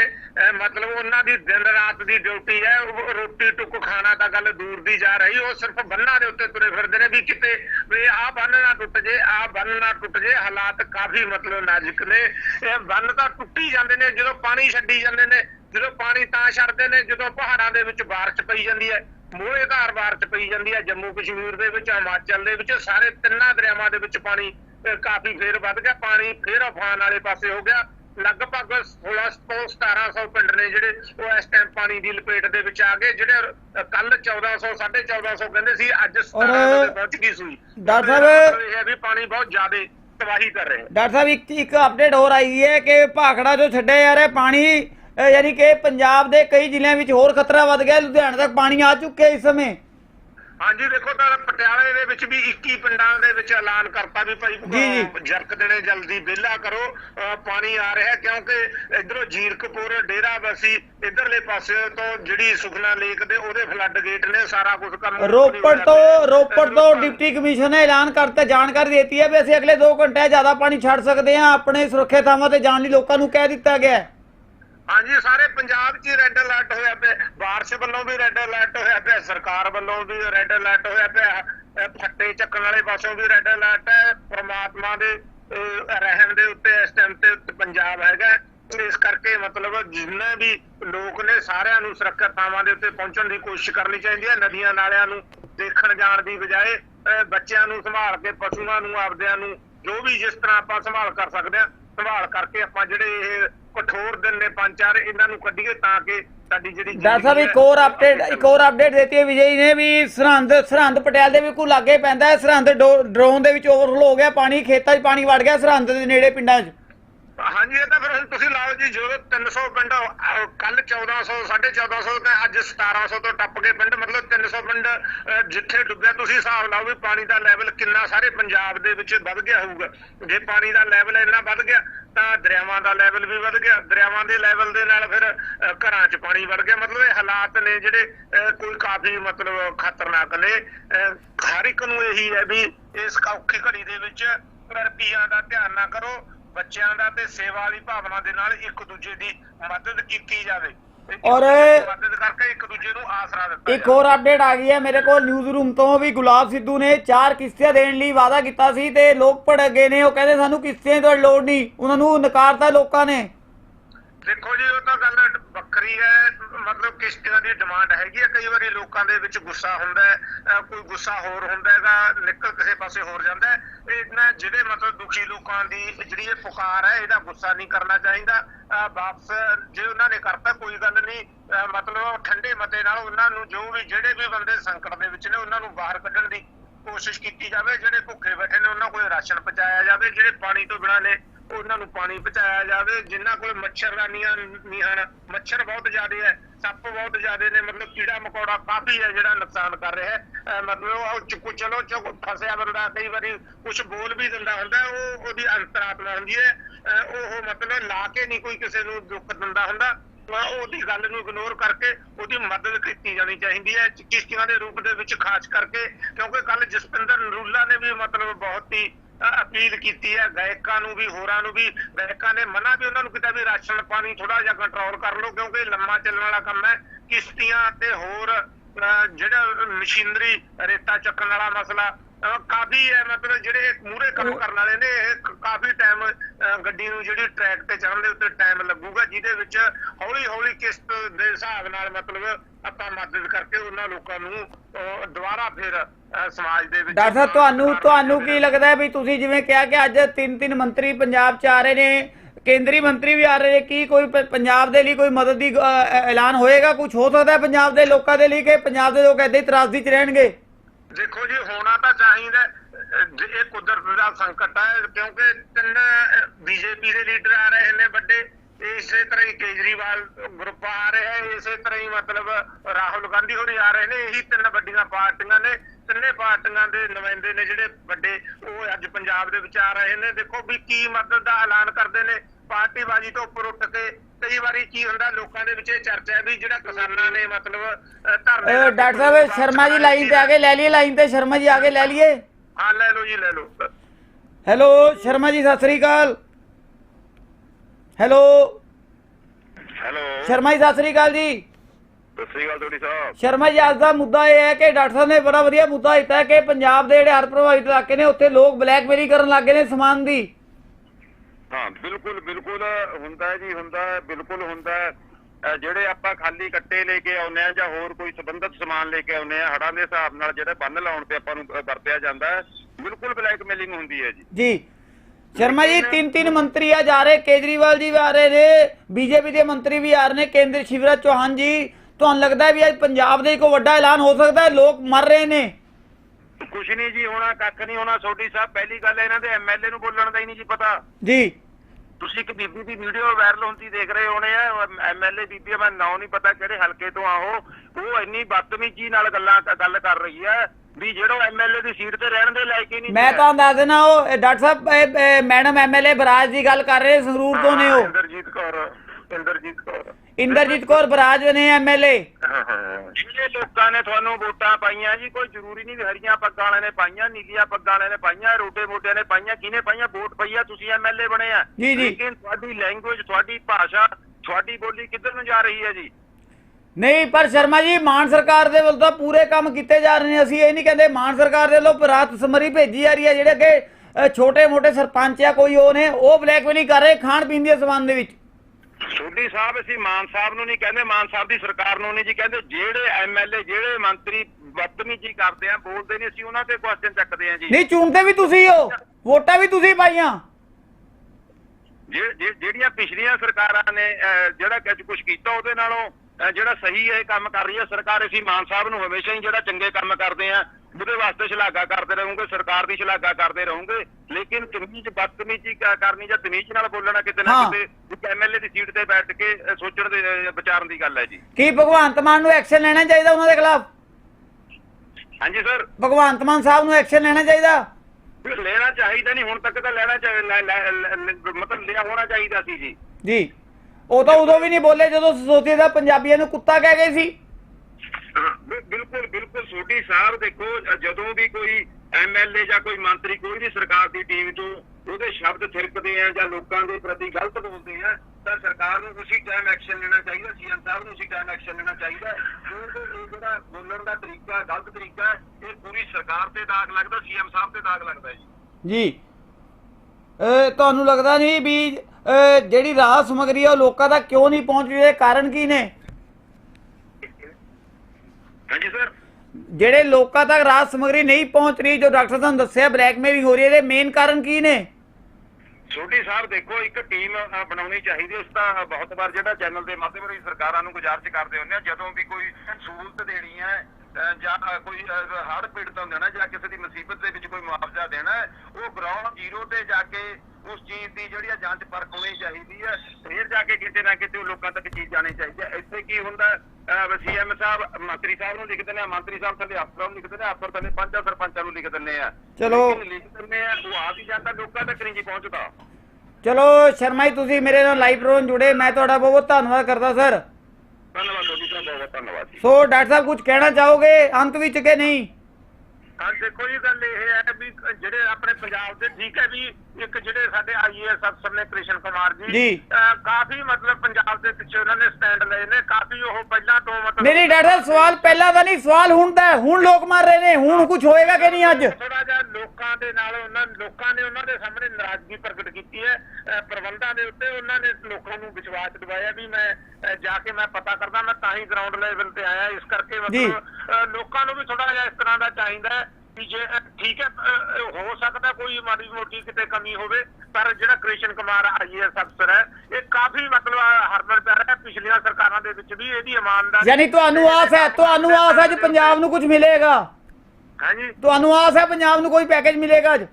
ਮਤਲਬ ਉਹਨਾਂ ਦੀ ਦਿਨ ਰਾਤ ਦੀ ਡਿਊਟੀ ਹੈ ਰੋਟੀ ਟੁੱਕ ਖਾਣਾ ਤਾਂ ਗੱਲ ਦੂਰ ਦੀ ਜਾ ਰਹੀ, ਉਹ ਸਿਰਫ ਬੰਨਾਂ ਦੇ ਉੱਤੇ ਤੁਰੇ ਫਿਰਦੇ ਨੇ ਵੀ ਕਿਤੇ ਵੀ ਆਹ ਬੰਨ ਨਾ ਟੁੱਟ ਜੇ, ਆਹ ਬੰਨ ਨਾ ਟੁੱਟ ਜੇ, ਹਾਲਾਤ ਕਾਫੀ ਮਤਲਬ ਨਾਜ਼ੁਕ ਨੇ। ਇਹ ਬੰਨ ਤਾਂ ਟੁੱਟੀ ਜਾਂਦੇ ਨੇ, ਜਦੋਂ ਪਾਣੀ ਛੱਡੀ ਜਾਂਦੇ ਨੇ, ਜਦੋਂ ਪਾਣੀ ਤਾਂ ਛੱਡਦੇ ਨੇ, ਜਦੋਂ ਪਹਾੜਾਂ ਦੇ ਵਿੱਚ ਬਾਰਿਸ਼ ਪਈ ਜਾਂਦੀ ਹੈ, ਮੂਹਰੇ ਧਾਰ ਬਾਰਿਸ਼ ਪਈ ਜਾਂਦੀ ਹੈ, ਜੰਮੂ ਕਸ਼ਮੀਰ ਦੇ ਵਿੱਚ, ਹਿਮਾਚਲ ਦੇ ਵਿੱਚ, ਸਾਰੇ ਤਿੰਨਾਂ ਦਰਿਆਵਾਂ ਦੇ ਵਿੱਚ ਪਾਣੀ ਕਾਫੀ ਫੇਰ ਵੱਧ ਗਿਆ ਪਾਣੀ ਫੇਰ ਅਫਾਨ ਵਾਲੇ ਪਾਸੇ ਹੋ ਗਿਆ। ਲਗਭਗ 16 ਤੋਂ 1700 ਪਿੰਡ ਨੇ ਜਿਹੜੇ ਉਹ ਇਸ ਟਾਈਮ ਪਾਣੀ ਦੀ ਲਪੇਟ ਦੇ ਵਿੱਚ ਆ ਗਏ ਜਿਹੜੇ ਕੱਲ 1400 1450 ਕਹਿੰਦੇ ਸੀ ਅੱਜ 1700 ਤੇ ਪਹੁੰਚ ਗਈ ਸੂਈ
ਡਾਕਟਰ ਸਾਹਿਬ-
ਇਹ ਹੈ ਵੀ ਪਾਣੀ ਬਹੁਤ ਜ਼ਿਆਦਾ ਤਬਾਹੀ ਕਰ ਰਿਹਾ
ਡਾਕਟਰ ਸਾਹਿਬ ਇੱਕ ਇੱਕ ਅਪਡੇਟ ਹੋਰ ਆਈ ਹੈ ਕਿ ਭਾਖੜਾ ਜੋ ਛੱਡਿਆ ਜਾ ਰਿਹਾ ਪਾਣੀ ਯਾਨੀ ਕਿ ਪੰਜਾਬ ਦੇ ਕਈ ਜ਼ਿਲ੍ਹਿਆਂ ਵਿੱਚ ਹੋਰ ਖਤਰਾ ਵੱਧ ਗਿਆ ਲੁਧਿਆਣਾ ਤੱਕ ਪਾਣੀ ਆ ਚੁੱਕਿਆ ਇਸ ਸਮੇਂ।
ਹਾਂਜੀ ਦੇਖੋ ਤਾਂ ਪਟਿਆਲੇ ਦੇ ਵਿੱਚ ਵੀ 21 ਪਿੰਡਾਂ ਦੇ ਵਿੱਚ ਐਲਾਨ ਕਰਤਾ ਵੀ ਭਾਈ ਜਰਕ ਦੇਣੇ ਜਲਦੀ ਵਿਹਲਾ ਕਰੋ ਅਹ, ਪਾਣੀ ਆ ਰਿਹਾ ਕਿਉਂਕਿ ਇਧਰੋਂ ਜੀਰਕਪੁਰ ਡੇਰਾ ਬਸੀ ਇਧਰਲੇ ਪਾਸੇ ਤੋਂ ਜਿਹੜੀ ਸੁਖਨਾ ਲੇਕ ਦੇ ਉਹਦੇ ਫਲੱਡ ਗੇਟ ਨੇ ਸਾਰਾ ਕੁਝ ਕੰਮ
ਰੋਪੜ ਤੋਂ ਰੋਪੜ ਤੋਂ ਡਿਪਟੀ ਕਮਿਸ਼ਨਰ ਨੇ ਐਲਾਨ ਕਰਤਾ ਜਾਣਕਾਰੀ ਦਿੱਤੀ ਹੈ ਵੀ ਅਸੀਂ ਅਗਲੇ 2 ਘੰਟੇ ਜ਼ਿਆਦਾ ਪਾਣੀ ਛੱਡ ਸਕਦੇ ਹਾਂ ਆਪਣੇ ਸੁਰੱਖਿਅਤ ਥਾਵਾਂ ਤੇ ਜਾਣ ਲਈ ਲੋਕਾਂ ਨੂੰ ਕਹਿ ਦਿੱਤਾ ਗਿਆ ਹੈ।
ਹਾਂਜੀ, ਸਾਰੇ ਪੰਜਾਬ 'ਚ ਹੀ ਰੈੱਡ ਅਲਰਟ ਹੋਇਆ ਪਿਆ। ਬਾਰਿਸ਼ ਵੱਲੋਂ ਵੀ ਰੈੱਡ ਅਲਰਟ ਹੋਇਆ ਪਿਆ, ਸਰਕਾਰ ਵੱਲੋਂ ਵੀ ਰੈੱਡ ਅਲਰਟ ਹੋਇਆ ਪਿਆ। ਫੱਟੇ ਚੱਕਣ ਵਾਲੇ ਪਾਸੋਂ ਵੀ ਰੈੱਡ ਅਲਰਟ ਹੈ। ਪ੍ਰਮਾਤਮਾ ਦੇ ਰਹਿਣ ਦੇ ਉੱਤੇ ਇਸ ਟਾਈਮ ਤੇ ਪੰਜਾਬ ਹੈਗਾ। ਇਸ ਕਰਕੇ ਮਤਲਬ ਜਿੰਨੇ ਵੀ ਲੋਕ ਨੇ ਸਾਰਿਆਂ ਨੂੰ ਸੁਰੱਖਿਅਤ ਥਾਵਾਂ ਦੇ ਉੱਤੇ ਪਹੁੰਚਣ ਦੀ ਕੋਸ਼ਿਸ਼ ਕਰਨੀ ਚਾਹੀਦੀ ਹੈ। ਨਦੀਆਂ ਨਾਲਿਆਂ ਨੂੰ ਦੇਖਣ ਜਾਣ ਦੀ ਬਜਾਏ ਬੱਚਿਆਂ ਨੂੰ ਸੰਭਾਲ ਕੇ, ਪਸ਼ੂਆਂ ਨੂੰ, ਆਪਦਿਆਂ ਨੂੰ ਜੋ ਵੀ ਜਿਸ ਤਰ੍ਹਾਂ ਆਪਾਂ ਸੰਭਾਲ ਕਰ ਸਕਦੇ ਹਾਂ, ਸੰਭਾਲ ਕਰਕੇ ਆਪਾਂ ਜਿਹੜੇ ਇਹ ਕਠੋਰ ਦਿਨ ਨੇ ਪੰਜ ਚਾਰ ਇਹਨਾਂ ਨੂੰ ਕੱਢੀਏ ਤਾਂ ਕਿ ਸਾਡੀ ਜਿਹੜੀ
ਡਾਕਟਰ ਸਾਹਿਬ ਇੱਕ ਹੋਰ ਅਪਡੇਟ ਇੱਕ ਹੋਰ ਅਪਡੇਟ ਦਿੱਤੀ ਹੈ ਵਿਜੇ ਜੀ ਨੇ ਵੀ ਸਰਹੰਦ ਸਰਹੰਦ ਪਟਿਆਲ ਦੇ ਬਿਲਕੁਲ ਲਾਗੇ ਪੈਂਦਾ ਹੈ। ਸਰਹੰਦ ਡਰੋਨ ਦੇ ਵਿੱਚ ਓਵਰਫਲੋ ਹੋ ਗਿਆ ਪਾਣੀ ਖੇਤਾਂ 'ਚ ਪਾਣੀ ਵੜ ਗਿਆ ਸਰਹੰਦ ਦੇ ਨੇੜੇ ਪਿੰਡਾਂ 'ਚ।
ਹਾਂਜੀ ਇਹ ਤਾਂ ਫਿਰ ਹੁਣ ਤੁਸੀਂ ਲਾਓ ਜੀ ਜਦੋਂ 300 ਪਿੰਡ ਕੱਲ 1400 1450 ਤੇ ਅੱਜ 1700 ਤੋਂ ਟੱਪ ਕੇ ਪਿੰਡ ਮਤਲਬ 300 ਪਿੰਡ ਅਹ, ਜਿੱਥੇ ਡੁੱਬਿਆ ਤੁਸੀਂ ਹਿਸਾਬ ਲਾਓ ਵੀ ਪਾਣੀ ਦਾ ਲੈਵਲ ਕਿੰਨਾ ਸਾਰੇ ਪੰਜਾਬ ਦੇ ਵਿੱਚ ਵੱਧ ਗਿਆ ਹੋਊਗਾ। ਜੇ ਪਾਣੀ ਦਾ ਲੈਵਲ ਇੰਨਾ ਵੱਧ ਗਿਆ ਤਾਂ ਦਰਿਆਵਾਂ ਦਾ ਲੈਵਲ ਵੀ ਵੱਧ ਗਿਆ। ਦਰਿਆਵਾਂ ਦੇ ਲੈਵਲ ਦੇ ਨਾਲ ਫਿਰ ਅਹ, ਘਰਾਂ 'ਚ ਪਾਣੀ ਵੱਧ ਗਿਆ। ਮਤਲਬ ਇਹ ਹਾਲਾਤ ਨੇ ਜਿਹੜੇ ਅਹ, ਕੋਈ ਕਾਫੀ ਮਤਲਬ ਖਤਰਨਾਕ ਨੇ। ਅਹ, ਹਰ ਇੱਕ ਨੂੰ ਇਹੀ ਹੈ ਵੀ ਇਸ ਔਖੀ ਘੜੀ ਦੇ ਵਿੱਚ ਰੁਪਈਆਂ ਦਾ ਧਿਆਨ ਨਾ ਕਰੋ। ਬੱਚਿਆਂ ਦਾ ਤੇ ਸੇਵਾ ਵਾਲੀ ਭਾਵਨਾ ਦੇ ਨਾਲ ਇੱਕ ਦੂਜੇ ਦੀ ਮਦਦ ਕੀਤੀ ਜਾਵੇ।
ਔਰ-
ਦੀ ਮਦਦ ਕਰਕੇ ਇੱਕ ਦੂਜੇ ਨੂੰ ਆਸਰਾ ਦਿੱਤਾ
ਇੱਕ ਹੋਰ ਅਪਡੇਟ ਆ ਗਈ ਹੈ। ਮੇਰੇ ਕੋਲ ਨਿਊਜ਼ ਰੂਮ ਤੋਂ ਵੀ ਗੁਲਾਬ ਸਿੱਧੂ ਨੇ ਚਾਰ ਕਿਸ਼ਤੀਆਂ ਦੇਣ ਲਈ ਵਾਅਦਾ ਕੀਤਾ ਸੀ ਤੇ ਲੋਕ ਭੜਕ ਗਏ ਨੇ। ਉਹ ਕਹਿੰਦੇ ਸਾਨੂੰ ਕਿਸ਼ਤੀਆਂ ਦੀ ਲੋੜ ਨਹੀਂ। ਉਹਨਾਂ ਨੂੰ ਨਕਾਰਤਾ ਲੋਕਾਂ ਨੇ।
ਦੇਖੋ ਜੀ, ਉਹ ਤਾਂ ਗੱਲ ਵੱਖਰੀ ਹੈ। ਮਤਲਬ ਕਿਸ਼ਤੀਆਂ ਦੀ ਡਿਮਾਂਡ ਹੈਗੀ ਹੈ। ਕਈ ਵਾਰੀ ਲੋਕਾਂ ਦੇ ਵਿੱਚ ਗੁੱਸਾ ਹੁੰਦਾ ਹੈ। ਕੋਈ ਗੁੱਸਾ ਹੋਰ ਹੁੰਦਾ ਹੈਗਾ, ਨਿਕਲ ਕਿਸੇ ਪਾਸੇ ਹੋਰ ਜਾਂਦਾ ਹੈ। ਇਹਨਾਂ ਜਿਹੜੇ ਮਤਲਬ ਦੁਖੀ ਲੋਕਾਂ ਦੀ ਜਿਹੜੀ ਇਹ ਪੁਕਾਰ ਹੈ, ਇਹਦਾ ਗੁੱਸਾ ਨਹੀਂ ਕਰਨਾ ਚਾਹੀਦਾ। ਵਾਪਸ ਜੇ ਉਹਨਾਂ ਨੇ ਕਰਤਾ, ਕੋਈ ਗੱਲ ਨਹੀਂ। ਮਤਲਬ ਠੰਡੇ ਮਤੇ ਨਾਲ ਉਹਨਾਂ ਨੂੰ ਜੋ ਵੀ, ਜਿਹੜੇ ਵੀ ਬੰਦੇ ਸੰਕਟ ਦੇ ਵਿੱਚ ਨੇ, ਉਹਨਾਂ ਨੂੰ ਬਾਹਰ ਕੱਢਣ ਦੀ ਕੋਸ਼ਿਸ਼ ਕੀਤੀ ਜਾਵੇ। ਜਿਹੜੇ ਭੁੱਖੇ ਬੈਠੇ ਨੇ, ਉਹਨਾਂ ਕੋਲ ਰਾਸ਼ਨ ਪਹੁੰਚਾਇਆ ਜਾਵੇ। ਜਿਹੜੇ ਪਾਣੀ ਤੋਂ ਬਿਨਾਂ ਨੇ ਉਹਨਾਂ ਨੂੰ ਪਾਣੀ ਪਹੁੰਚਾਇਆ ਜਾਵੇ ਜਿਨ੍ਹਾਂ ਕੋਲ ਮੱਛਰਦਾਨੀਆਂ ਨਹੀਂ ਹਨ। ਮੱਛਰ ਬਹੁਤ ਜ਼ਿਆਦੇ ਹੈ ਸੱਪ ਬਹੁਤ ਜ਼ਿਆਦੇ ਨੇ ਮਤਲਬ ਕੀੜਾ ਮਕੌੜਾ ਕਾਫੀ ਹੈ ਜਿਹੜਾ ਨੁਕਸਾਨ ਕਰ ਰਿਹਾ ਹੈ। ਮਤਲਬ ਉਹ ਚੁੱਕੋ ਚਲੋ ਚੁੱਕ ਫਸਿਆ ਬੰਦਾ ਕਈ ਵਾਰੀ ਕੁਝ ਬੋਲ ਵੀ ਦਿੰਦਾ ਹੁੰਦਾ ਹੈ, ਉਹ ਉਹਦੀ ਅੰਤਰਾਤਮਾ ਹੁੰਦੀ ਹੈ। ਉਹ ਮਤਲਬ ਲਾ ਕੇ ਨਹੀਂ ਕੋਈ ਕਿਸੇ ਨੂੰ ਦੁੱਖ ਦਿੰਦਾ ਹੁੰਦਾ। ਉਹਦੀ ਗੱਲ ਨੂੰ ਇਗਨੋਰ ਕਰਕੇ ਉਹਦੀ ਮਦਦ ਕੀਤੀ ਜਾਣੀ ਚਾਹੀਦੀ ਹੈ ਕਿਸ਼ਤੀਆਂ ਦੇ ਰੂਪ ਦੇ ਵਿੱਚ ਖਾਸ ਕਰਕੇ ਕਿਉਂਕਿ ਕੱਲ ਜਸਪਿੰਦਰ ਨਰੂਲਾ ਨੇ ਵੀ ਮਤਲਬ ਬਹੁਤ ਹੀ ਅਪੀਲ ਕੀਤੀ ਹੈ ਗਾਇਕਾਂ ਨੂੰ ਵੀ ਹੋਰਾਂ ਨੂੰ ਵੀ ਗਾਇਕਾਂ ਨੇ ਮਨਾ ਵੀ ਉਹਨਾਂ ਨੂੰ ਕੀਤਾ ਵੀ ਰਾਸ਼ਨ ਪਾਣੀ ਥੋੜਾ ਜਿਹਾ ਕੰਟਰੋਲ ਕਰ ਲਓ ਕਿਉਂਕਿ ਲੰਮਾ ਚੱਲਣ ਵਾਲਾ ਕੰਮ ਹੈ। ਕਿਸ਼ਤੀਆਂ ਤੇ ਹੋਰ ਅ, ਜਿਹੜਾ ਮਸ਼ੀਨਰੀ ਰੇਤਾ ਚੱਕਣ ਵਾਲਾ ਮਸਲਾ ਕਾਫੀ ਹੈ ਮਤਲਬ ਜਿਹੜੇ ਮੂਹਰੇ ਕੰਮ ਕਰਨ ਵਾਲੇ ਨੇ ਇਹ ਕਾਫੀ ਟਾਈਮ ਗੱਡੀ ਨੂੰ ਜਿਹੜੀ ਟਰੈਕ ਤੇ ਚੜਨ ਦੇ ਉੱਤੇ ਟਾਈਮ ਲੱਗੂਗਾ ਜਿਹਦੇ ਵਿੱਚ ਹੌਲੀ ਹੌਲੀ ਕਿਸ਼ਤ ਦੇ ਹਿਸਾਬ ਨਾਲ ਮਤਲਬ ਆਪਾਂ ਮਦਦ ਕਰਕੇ ਉਹਨਾਂ ਲੋਕਾਂ ਨੂੰ ਦੁਬਾਰਾ ਫਿਰ ਸਮਾਜ ਦੇ ਵਿੱਚ
ਡਾਕਟਰ ਤੁਹਾਨੂੰ ਤੁਹਾਨੂੰ ਕੀ ਲੱਗਦਾ ਹੈ ਵੀ ਤੁਸੀਂ ਜਿਵੇਂ ਕਿਹਾ ਕਿ ਅੱਜ ਤਿੰਨ ਤਿੰਨ ਮੰਤਰੀ ਪੰਜਾਬ 'ਚ ਆ ਰਹੇ ਨੇ ਕੇਂਦਰੀ ਮੰਤਰੀ ਵੀ ਆ ਰਹੇ ਨੇ ਕੀ ਕੋਈ ਪੰਜਾਬ ਦੇ ਲਈ ਕੋਈ ਮਦਦ ਦੀ ਐਲਾਨ ਹੋਏਗਾ? ਕੁਝ ਹੋ ਸਕਦਾ ਹੈ ਪੰਜਾਬ ਦੇ ਲੋਕਾਂ ਦੇ ਲਈ ਕਿ ਪੰਜਾਬ ਦੇ ਲੋਕ ਏਦਾਂ ਹੀ ਤਰਾਸਦੀ 'ਚ ਰਹਿਣਗੇ?
ਦੇਖੋ ਜੀ, ਹੋਣਾ ਤਾਂ ਚਾਹੀਦਾ ਇਹ ਕੁਦਰਤ ਦਾ ਸੰਕਟ ਹੈ, ਕਿਉਂਕਿ ਤਿੰਨ ਬੀਜੇਪੀ ਦੇ ਲੀਡਰ ਆ ਰਹੇ ਨੇ ਵੱਡੇ। ਇਸੇ ਤਰ੍ਹਾਂ ਹੀ ਕੇਜਰੀਵਾਲ ਗਰੁੱਪ ਆ ਰਿਹਾ ਹੈ। ਇਸੇ ਤਰ੍ਹਾਂ ਹੀ ਮਤਲਬ ਰਾਹੁਲ ਗਾਂਧੀ ਹੋਣੀ ਆ ਰਹੇ ਨੇ। ਇਹੀ ਤਿੰਨ ਵੱਡੀਆਂ ਪਾਰਟੀਆਂ ਨੇ। ਤਿੰਨੇ ਪਾਰਟੀਆਂ ਦੇ ਨੁਮਾਇੰਦੇ ਨੇ ਜਿਹੜੇ ਵੱਡੇ। ਉਹ ਅੱਜ ਪੰਜਾਬ ਦੇ ਵਿੱਚ ਆ ਰਹੇ ਨੇ। ਦੇਖੋ ਵੀ ਕੀ ਮਦਦ ਦਾ ਐਲਾਨ ਕਰਦੇ ਨੇ। ਪਾਰਟੀਬਾਜ਼ੀ ਤੋਂ ਉੱਪਰ ਉੱਠ ਕੇ ਕਈ ਵਾਰੀ ਕੀ ਹੁੰਦਾ ਲੋਕਾਂ ਦੇ ਵਿੱਚ ਇਹ ਚਰਚਾ ਹੈ ਵੀ ਜਿਹੜਾ ਕਿਸਾਨਾਂ ਨੇ ਮਤਲਬ ਧਰਨੇ
ਡਾਕਟਰ ਸਾਹਿਬ ਸ਼ਰਮਾ ਜੀ ਲਾਈਨ ਤੇ ਆ ਕੇ ਲੈ ਲਈਏ ਲਾਈਨ ਤੇ ਸ਼ਰਮਾ ਜੀ ਆ ਕੇ ਲੈ ਲਈਏ।
ਹਾਂ ਲੈ ਲਓ ਜੀ ਲੈ ਲਓ।
ਹੈਲੋ ਸ਼ਰਮਾ ਜੀ ਸਤਿ ਸ੍ਰੀ ਅਕਾਲ। ਹੈਲੋ।
ਹੈਲੋ।
ਸ਼ਰਮਾ ਜੀ ਸਤਿ ਸ੍ਰੀ ਅਕਾਲ ਜੀ।
ਸਤਿ ਸ੍ਰੀ ਅਕਾਲ ਤੁਹਾਡੀ ਸਾਹਿਬ।
ਸ਼ਰਮਾ ਜੀ ਅੱਜ ਦਾ ਮੁੱਦਾ ਇਹ ਹੈ ਕਿ ਡਾਕਟਰ ਸਾਹਿਬ ਨੇ ਬੜਾ ਵਧੀਆ ਮੁੱਦਾ ਦਿੱਤਾ ਹੈ ਕਿ ਪੰਜਾਬ ਦੇ ਜਿਹੜੇ ਹੜ੍ਹ ਪ੍ਰਭਾਵਿਤ ਇਲਾਕੇ ਨੇ ਉੱਥੇ ਲੋਕ ਬਲੈਕਮੇਲੀ ਕਰਨ ਲੱਗੇ ਨੇ ਸਮਾਨ ਦੀ।
ਹਾਂ ਬਿਲਕੁਲ ਬਿਲਕੁਲ ਹੁੰਦਾ ਹੈ ਜੀ ਹੁੰਦਾ ਹੈ ਬਿਲਕੁਲ ਹੁੰਦਾ ਜਿਹੜੇ ਆਪਾਂ ਖਾਲੀ ਕੱਟੇ ਲੈ ਕੇ ਆਉਨੇ ਆ ਜਾਂ ਹੋਰ ਕੋਈ ਸੰਬੰਧਿਤ ਸਮਾਨ ਲੈ ਕੇ ਆਉਨੇ ਆ ਹੜਾਂ ਦੇ ਹਿਸਾਬ ਨਾਲ ਜਿਹੜੇ ਬੰਨ ਲਾਉਣ ਤੇ ਆਪਾਂ ਨੂੰ ਵਰਤਿਆ ਜਾਂਦਾ ਹੈ ਬਿਲਕੁਲ ਬਲੈਕਮੇਲਿੰਗ ਹੁੰਦੀ ਹੈ ਜੀ।
ਜੀ। ਸ਼ਰਮਾ ਜੀ ਤਿੰਨ ਤਿੰਨ ਮੰਤਰੀ ਆ ਜਾ ਰਹੇ ਕੇਜਰੀਵਾਲ ਜੀ ਵੀ ਆ ਰਹੇ ਨੇ ਬੀਜੇਪੀ ਦੇ ਮੰਤਰੀ ਵੀ ਆ ਰਹੇ ਨੇ ਕੇਂਦਰ ਸ਼ਿਵਰਾਜ ਚੌਹਾਨ ਜੀ ਤੁਹਾਨੂੰ ਲੱਗਦਾ ਵੀ ਅੱਜ ਪੰਜਾਬ ਦੇ ਕੋਈ ਵੱਡਾ ਐਲਾਨ ਹੋ ਸਕਦਾ ਹੈ? ਲੋਕ ਮਰ ਰਹੇ ਨੇ।
ਕੁਛ ਨਹੀਂ ਜੀ ਹੋਣਾ ਕੱਖ ਨਹੀਂ ਹੋਣਾ ਸੋਢੀ ਸਾਹਿਬ ਪਹਿਲੀ ਗੱਲ ਇਹਨਾਂ ਦੇ ਐਮਐਲਏ ਨੂੰ ਬੋਲਣ ਦਾ ਹੀ ਨਹੀਂ ਜੀ ਪਤਾ।
ਜੀ।
ਤੁਸੀਂ ਇੱਕ ਬੀਬੀ ਦੀ ਵੀਡੀਓ ਵਾਇਰਲ ਹੁੰਦੀ ਦੇਖ ਰਹੇ ਹੋਣੇ ਆ ਐਮਐਲਏ ਬੀਬੀ ਆ, ਮੈਂ ਨਾਂ ਨਹੀਂ ਪਤਾ ਕਿਹੜੇ ਹਲਕੇ ਤੋਂ ਆ ਉਹ। ਉਹ ਇੰਨੀ ਬਦਤਮੀਜੀ ਨਾਲ ਗੱਲਾਂ ਗੱਲ ਕਰ ਰਹੀ ਹੈ ਵੀ ਜਿਹੜਾ ਐਮਐਲਏ ਦੀ ਸੀਟ ਤੇ ਰਹਿਣ ਦੇ ਲਾਇਕ ਹੀ ਨਹੀਂ
ਮੈਂ। ਤੁਹਾਨੂੰ ਦੱਸ ਦੇਣਾ ਉਹ ਡਾਕਟਰ ਸਾਹਿਬ ਮੈਡਮ ਐਮਐਲਏ ਬਰਾਜ ਦੀ ਗੱਲ ਕਰ ਰਹੇ ਸੰਗਰੂਰ ਤੋਂ ਨੇ ਉਹ।
ਇੰਦਰਜੀਤ ਕੌਰ। ਇੰਦਰਜੀਤ ਕੌਰ।
ਇੰਦਰਜੀਤ ਕੌਰ ਬਰਾਜ ਨੇ ਐਮਐਲਏ
ਜਿਹੜੇ ਲੋਕਾਂ ਨੇ ਤੁਹਾਨੂੰ ਵੋਟਾਂ ਪਾਈਆਂ ਜੀ ਕੋਈ ਜ਼ਰੂਰੀ ਨਹੀਂ ਵੀ ਹਰੀਆਂ ਪੱਗਾਂ ਵਾਲਿਆਂ ਨੇ ਪਾਈਆਂ ਨੀਲੀਆਂ ਪੱਗਾਂ ਵਾਲਿਆਂ ਨੇ ਪਾਈਆਂ ਰੋਡੇ ਮੋਟਿਆਂ ਨੇ ਪਾਈਆਂ ਕਿਹਨੇ ਪਾਈਆਂ? ਵੋਟ ਪਈਆ ਤੁਸੀਂ ਐਮਐਲਏ ਬਣੇ ਆ।
ਜੀ, ਜੀ।
ਲੇਕਿਨ ਤੁਹਾਡੀ ਲੈਂਗੁਏਜ ਤੁਹਾਡੀ ਭਾਸ਼ਾ ਤੁਹਾਡੀ ਬੋਲੀ ਕਿੱਧਰ ਨੂੰ ਜਾ ਰਹੀ ਹੈ ਜੀ?
ਨਹੀਂ ਪਰ ਸ਼ਰਮਾ ਜੀ ਮਾਨ ਸਰਕਾਰ ਦੇ ਵੱਲੋਂ ਤਾਂ ਪੂਰੇ ਕੰਮ ਕੀਤੇ ਜਾ ਰਹੇ ਨੇ। ਅਸੀਂ ਇਹ ਨਹੀਂ ਕਹਿੰਦੇ ਮਾਨ ਸਰਕਾਰ ਦੇ ਵੱਲੋਂ ਰਾਤ ਸਮਰੀ ਭੇਜੀ ਜਾ ਰਹੀ ਹੈ ਜਿਹੜੇ ਕਿ ਛੋਟੇ ਮੋਟੇ ਸਰਪੰਚ ਆ ਕੋਈ ਉਹ ਨੇ ਉਹ ਬਲੈਕਮੇਲਿੰਗ ਕਰ ਰਹੇ ਖਾਣ ਪੀਣ ਦੇ ਸਮਾਨ ਦੇ ਵਿੱਚ।
ਸੋਢੀ ਸਾਹਿਬ ਅਸੀਂ ਮਾਨ ਸਾਹਿਬ ਨੂੰ ਨਹੀਂ ਕਹਿੰਦੇ ਮਾਨ ਸਾਹਿਬ ਦੀ ਸਰਕਾਰ ਨੂੰ ਨਹੀਂ ਜੀ ਕਹਿੰਦੇ। ਜਿਹੜੇ ਐਮਐਲਏ ਜਿਹੜੇ ਮੰਤਰੀ ਬਦਤਮੀਜੀ ਕਰਦੇ ਆ ਬੋਲਦੇ ਨਹੀਂ ਅਸੀਂ ਉਹਨਾਂ ਤੇ ਕੁਐਸਚਨ ਚੱਕਦੇ ਆ ਜੀ।
ਨਹੀਂ ਚੁਣਦੇ ਵੀ ਤੁਸੀਂ ਹੋ। ਵੋਟਾਂ ਵੀ ਤੁਸੀਂ ਪਾਈਆਂ।
ਜਿਹੜੀਆਂ ਪਿਛਲੀਆਂ ਸਰਕਾਰਾਂ ਨੇ ਜਿਹੜਾ ਕੁਝ ਕੀਤਾ ਉਹਦੇ ਨਾਲੋਂ ਜਿਹੜਾ ਸਹੀ ਹੈ ਕੰਮ ਕਰ ਰਹੀ ਹੈ ਸਰਕਾਰ ਅਸੀਂ ਮਾਨ ਸਾਹਿਬ ਨੂੰ ਹਮੇਸ਼ਾ ਹੀ ਜਿਹੜਾ ਚੰਗੇ ਕੰਮ ਕਰਦੇ ਆ ਉਹਦੇ ਵਾਸਤੇ ਸ਼ਲਾਘਾ ਕਰਦੇ ਰਹੋਗੇ ਸਰਕਾਰ ਦੀ ਸ਼ਲਾਘਾ ਕਰਦੇ ਰਹੋਗੇ ਲੇਕਿਨ ਤਮੀਜ਼ ਬਦਤਮੀਜੀ ਕਰਨੀ ਜਾਂ ਤਮੀਜ਼ ਨਾਲ ਬੋਲਣਾ ਕਿਤੇ ਨਾ। ਕਿਤੇ ਇੱਕ ਐਮਐਲਏ ਦੀ ਸੀਟ ਤੇ ਬੈਠ ਕੇ ਸੋਚਣ ਦੇ ਵਿਚਾਰਨ ਦੀ ਗੱਲ ਹੈ ਜੀ।
ਕੀ ਭਗਵੰਤ ਮਾਨ ਨੂੰ ਐਕਸ਼ਨ ਲੈਣਾ ਚਾਹੀਦਾ ਉਹਨਾਂ ਦੇ ਖਿਲਾਫ?
ਹਾਂਜੀ ਸਰ।
ਭਗਵੰਤ ਮਾਨ ਸਾਹਿਬ ਨੂੰ ਐਕਸ਼ਨ ਲੈਣਾ ਚਾਹੀਦਾ?
ਲੈਣਾ ਚਾਹੀਦਾ ਨਹੀਂ ਹੁਣ ਤੱਕ ਤਾਂ ਲੈਣਾ ਚਾਹੀਦਾ ਮਤਲਬ ਲਿਆ ਹੋਣਾ ਚਾਹੀਦਾ ਸੀ ਜੀ।
ਜੀ। ਉਹ ਤਾਂ ਉਦੋਂ ਵੀ ਨਹੀਂ ਬੋਲੇ ਜਦੋਂ ਸੋਚੇ ਦਾ ਪੰਜਾਬੀਆਂ ਨੂੰ ਕੁੱਤਾ ਕਹਿ ਗਏ ਸੀ।
ਬਿਲਕੁਲ ਬਿਲਕੁਲ। ਸੋਢੀ ਸਾਹਿਬ ਦੇਖੋ ਜਦੋਂ ਵੀ ਕੋਈ ਐਮਐਲਏ ਜਾਂ ਕੋਈ ਮੰਤਰੀ ਕੋਈ ਵੀ ਸਰਕਾਰ ਦੀ ਟੀਮ ਤੋਂ ਉਹਦੇ ਸ਼ਬਦ ਥਿਰਕਦੇ ਆ ਜਾਂ ਲੋਕਾਂ ਦੇ ਪ੍ਰਤੀ ਗਲਤ ਬੋਲਦੇ ਆ ਤਾਂ ਸਰਕਾਰ ਨੂੰ ਉਸੇ ਟਾਈਮ ਐਕਸ਼ਨ ਲੈਣਾ ਚਾਹੀਦਾ ਸੀਐਮ ਸਾਹਿਬ ਨੂੰ ਉਸੇ ਟਾਈਮ ਐਕਸ਼ਨ ਲੈਣਾ ਚਾਹੀਦਾ। ਕਿਉਂਕਿ ਇਹ ਜਿਹੜਾ ਬੋਲਣ ਦਾ ਤਰੀਕਾ ਗਲਤ ਤਰੀਕਾ ਇਹ ਪੂਰੀ ਸਰਕਾਰ ਤੇ ਦਾਗ ਲੱਗਦਾ ਸੀਐਮ ਸਾਹਿਬ ਤੇ ਦਾਗ ਲੱਗਦਾ ਜੀ।
ਜੀ। ਤੁਹਾਨੂੰ ਲੱਗਦਾ ਨਹੀਂ ਵੀ ਜਿਹੜੀ ਰਾਹਤ ਸਮਗਰੀ ਆ ਉਹ ਲੋਕਾਂ ਤੱਕ ਕਿਉਂ ਨਹੀਂ ਪਹੁੰਚ ਰਹੀ? ਇਹ ਕਾਰਨ ਕੀ ਨੇ?
ਹਾਂਜੀ ਸਰ
ਜਿਹੜੇ ਲੋਕਾਂ ਤੱਕ ਰਾਹਤ ਸਮਗਰੀ ਨਹੀਂ ਪਹੁੰਚ ਰਹੀ ਜੋ ਡਾਕਟਰ ਸਾਹਿਬ ਨੇ ਦੱਸਿਆ ਬਲੈਕਮੇਲਿੰਗ ਹੋ ਰਹੀ ਹੈ ਇਹਦੇ ਮੇਨ ਕਾਰਨ ਕੀ ਨੇ?
ਛੋਟੀ ਸਾਹਿਬ ਦੇਖੋ ਇੱਕ ਟੀਮ ਬਣਾਉਣੀ ਚਾਹੀਦੀ ਉਸ ਦਾ ਬਹੁਤ ਵਾਰ ਜਿਹੜਾ ਚੈਨਲ ਦੇ ਮਾਧਿਅਮ ਰਾਹੀਂ ਸਰਕਾਰਾਂ ਨੂੰ ਗੁਜ਼ਾਰਿਸ਼ ਕਰਦੇ ਹੁੰਦੇ ਆ ਜਦੋਂ ਵੀ ਕੋਈ ਸਹੂਲਤ ਦੇਣੀ ਹੈ ਜਾਂ ਕੋਈ ਹੜ ਪੀੜਤ ਹੁੰਦੇ ਨਾ ਜਾਂ ਕਿਸੇ ਦੀ ਮੁਸੀਬਤ ਦੇ ਵਿੱਚ ਕੋਈ ਮੁਆਵਜ਼ਾ ਦੇਣਾ ਉਹ ਗਰਾਊਂਡ ਜ਼ੀਰੋ ਤੇ ਜਾ ਕੇ ਉਸ ਚੀਜ਼ ਦੀ ਜਿਹੜੀ ਆ ਜਾਂਚ ਪਰਖ ਹੋਣੀ ਚਾਹੀਦੀ ਹੈ ਫਿਰ ਜਾ ਕੇ ਕਿਤੇ ਨਾ ਕਿਤੇ ਉਹ ਲੋਕਾਂ ਤੱਕ ਚੀਜ਼ ਜਾਣੀ ਚਾਹੀਦੀ ਹੈ ਇੱਥੇ ਕੀ ਹੁੰਦਾ ਸੀਐਮ ਸਾਹਿਬ ਮੰਤਰੀ ਸਾਹਿਬ ਨੂੰ ਲਿਖ ਦਿੰਦੇ ਆ ਮੰਤਰੀ ਸਾਹਿਬ ਥੱਲੇ ਅਫਸਰਾਂ ਨੂੰ ਲਿਖ ਦਿੰਦੇ ਆ ਅਫਸਰ ਥੱਲੇ ਪੰਜਾਂ ਸਰਪੰਚਾਂ ਨੂੰ ਲਿਖ ਦਿੰਦੇ ਆ।
ਚਲੋ।
ਲਿਖ ਦਿੰਦੇ ਆ ਉਹ ਆਪ ਹੀ ਜਾਂਦਾ ਲੋਕਾਂ ਤੱਕ ਨਹੀਂ ਪਹੁੰਚਦਾ।
ਚਲੋ ਸ਼ਰਮਾ ਜੀ ਤੁਸੀਂ ਮੇਰੇ ਨਾਲ ਲਾਈਵ ਪ੍ਰੋਗਰਾਮ ਜੁੜੇ ਮੈਂ ਤੁਹਾਡਾ ਬਹੁਤ ਬਹੁਤ ਧੰਨਵਾਦ ਕਰਦਾ ਸਰ
ਧੰਨਵਾਦ ਜੀ ਤੁਹਾਡਾ ਬਹੁਤ ਧੰਨਵਾਦ ਜੀ।
ਸੋ ਡਾਕਟਰ ਸਾਹਿਬ ਕੁਝ ਕਹਿਣਾ ਚਾਹੋਗੇ? ਅੰਤ ਵਿੱਚ ਕਿ ਨਹੀਂ?
ਹਾਂ ਦੇਖੋ ਜੀ ਗੱਲ ਇਹ ਹੈ ਵੀ ਜਿਹੜੇ ਆਪਣੇ ਪੰਜਾਬ ਦੇ ਠੀਕ ਹੈ ਵੀ ਇੱਕ ਜਿਹੜੇ ਸਾਡੇ ਆਈਏਐਸ ਅਫਸਰ ਨੇ ਕ੍ਰਿਸ਼ਨ ਕੁਮਾਰ ਜੀ
ਜੀ।
ਅਹ ਕਾਫੀ ਮਤਲਬ ਪੰਜਾਬ ਦੇ ਪਿੱਛੇ ਉਹਨਾਂ ਨੇ ਸਟੈਂਡ ਲਏ ਨੇ ਕਾਫੀ ਉਹ ਪਹਿਲਾਂ ਤੋਂ ਮਤਲਬ
ਨਹੀਂ ਨਹੀਂ ਡਾਕਟਰ ਸਾਹਿਬ ਸਵਾਲ ਪਹਿਲਾਂ ਦਾ ਨਹੀਂ ਸਵਾਲ ਹੁਣ ਦਾ ਹੈ। ਹੁਣ ਲੋਕ ਮਰ ਰਹੇ ਨੇ ਹੁਣ ਕੁਝ ਹੋਏਗਾ ਕਿ ਨਹੀਂ ਅੱਜ
ਥੋੜਾ ਜਿਹਾ ਲੋਕਾਂ ਦੇ ਨਾਲ ਉਹਨਾਂ ਲੋਕਾਂ ਨੇ ਉਹਨਾਂ ਦੇ ਸਾਹਮਣੇ ਨਾਰਾਜ਼ਗੀ ਪ੍ਰਗਟ ਕੀਤੀ ਹੈ ਅਹ ਪ੍ਰਬੰਧਾਂ ਦੇ ਉੱਤੇ ਉਹਨਾਂ ਨੇ ਲੋਕਾਂ ਨੂੰ ਵਿਸ਼ਵਾਸ ਦਿਵਾਇਆ ਵੀ ਮੈਂ ਅਹ ਜਾ ਕੇ ਮੈਂ ਪਤਾ ਕਰਦਾ ਮੈਂ ਤਾਂ ਹੀ ਗਰਾਊਂਡ ਲੈਵਲ ਤੇ ਆਇਆ ਇਸ ਕਰਕੇ
ਜੀ।
ਮਤਲਬ ਅਹ ਲੋਕਾਂ ਨੂੰ ਵੀ ਥੋੜਾ ਜਿਹਾ ਇਸ ਤਰ੍ਹਾਂ ਦਾ ਚਾਹੀਦਾ ਹੈ ਵੀ ਜੇ ਠੀਕ ਹੈ ਹੋ ਸਕਦਾ ਕੋਈ ਮਾੜੀ ਮੋਟੀ ਕਿਤੇ ਕਮੀ ਹੋਵੇ ਪਰ ਜਿਹੜਾ ਕ੍ਰਿਸ਼ਨ ਕੁਮਾਰ ਆਈਐਸ ਅਫਸਰ ਹੈ ਇਹ ਕਾਫੀ ਮਤਲਬ ਹਰਮਨ ਪਿਆਰਾ ਹੈ ਪਿਛਲੀਆਂ ਸਰਕਾਰਾਂ ਦੇ ਵਿੱਚ ਵੀ ਇਹਦੀ ਇਮਾਨਦਾਰੀ
ਯਾਨੀ ਤੁਹਾਨੂੰ ਆਸ ਹੈ ਤੁਹਾਨੂੰ ਆਸ ਹੈ ਕਿ ਪੰਜਾਬ ਨੂੰ ਕੁਝ ਮਿਲੇਗਾ?
ਹਾਂਜੀ।
ਤੁਹਾਨੂੰ ਆਸ ਹੈ ਪੰਜਾਬ ਨੂੰ ਕੋਈ ਪੈਕੇਜ ਮਿਲੇਗਾ ਅੱਜ?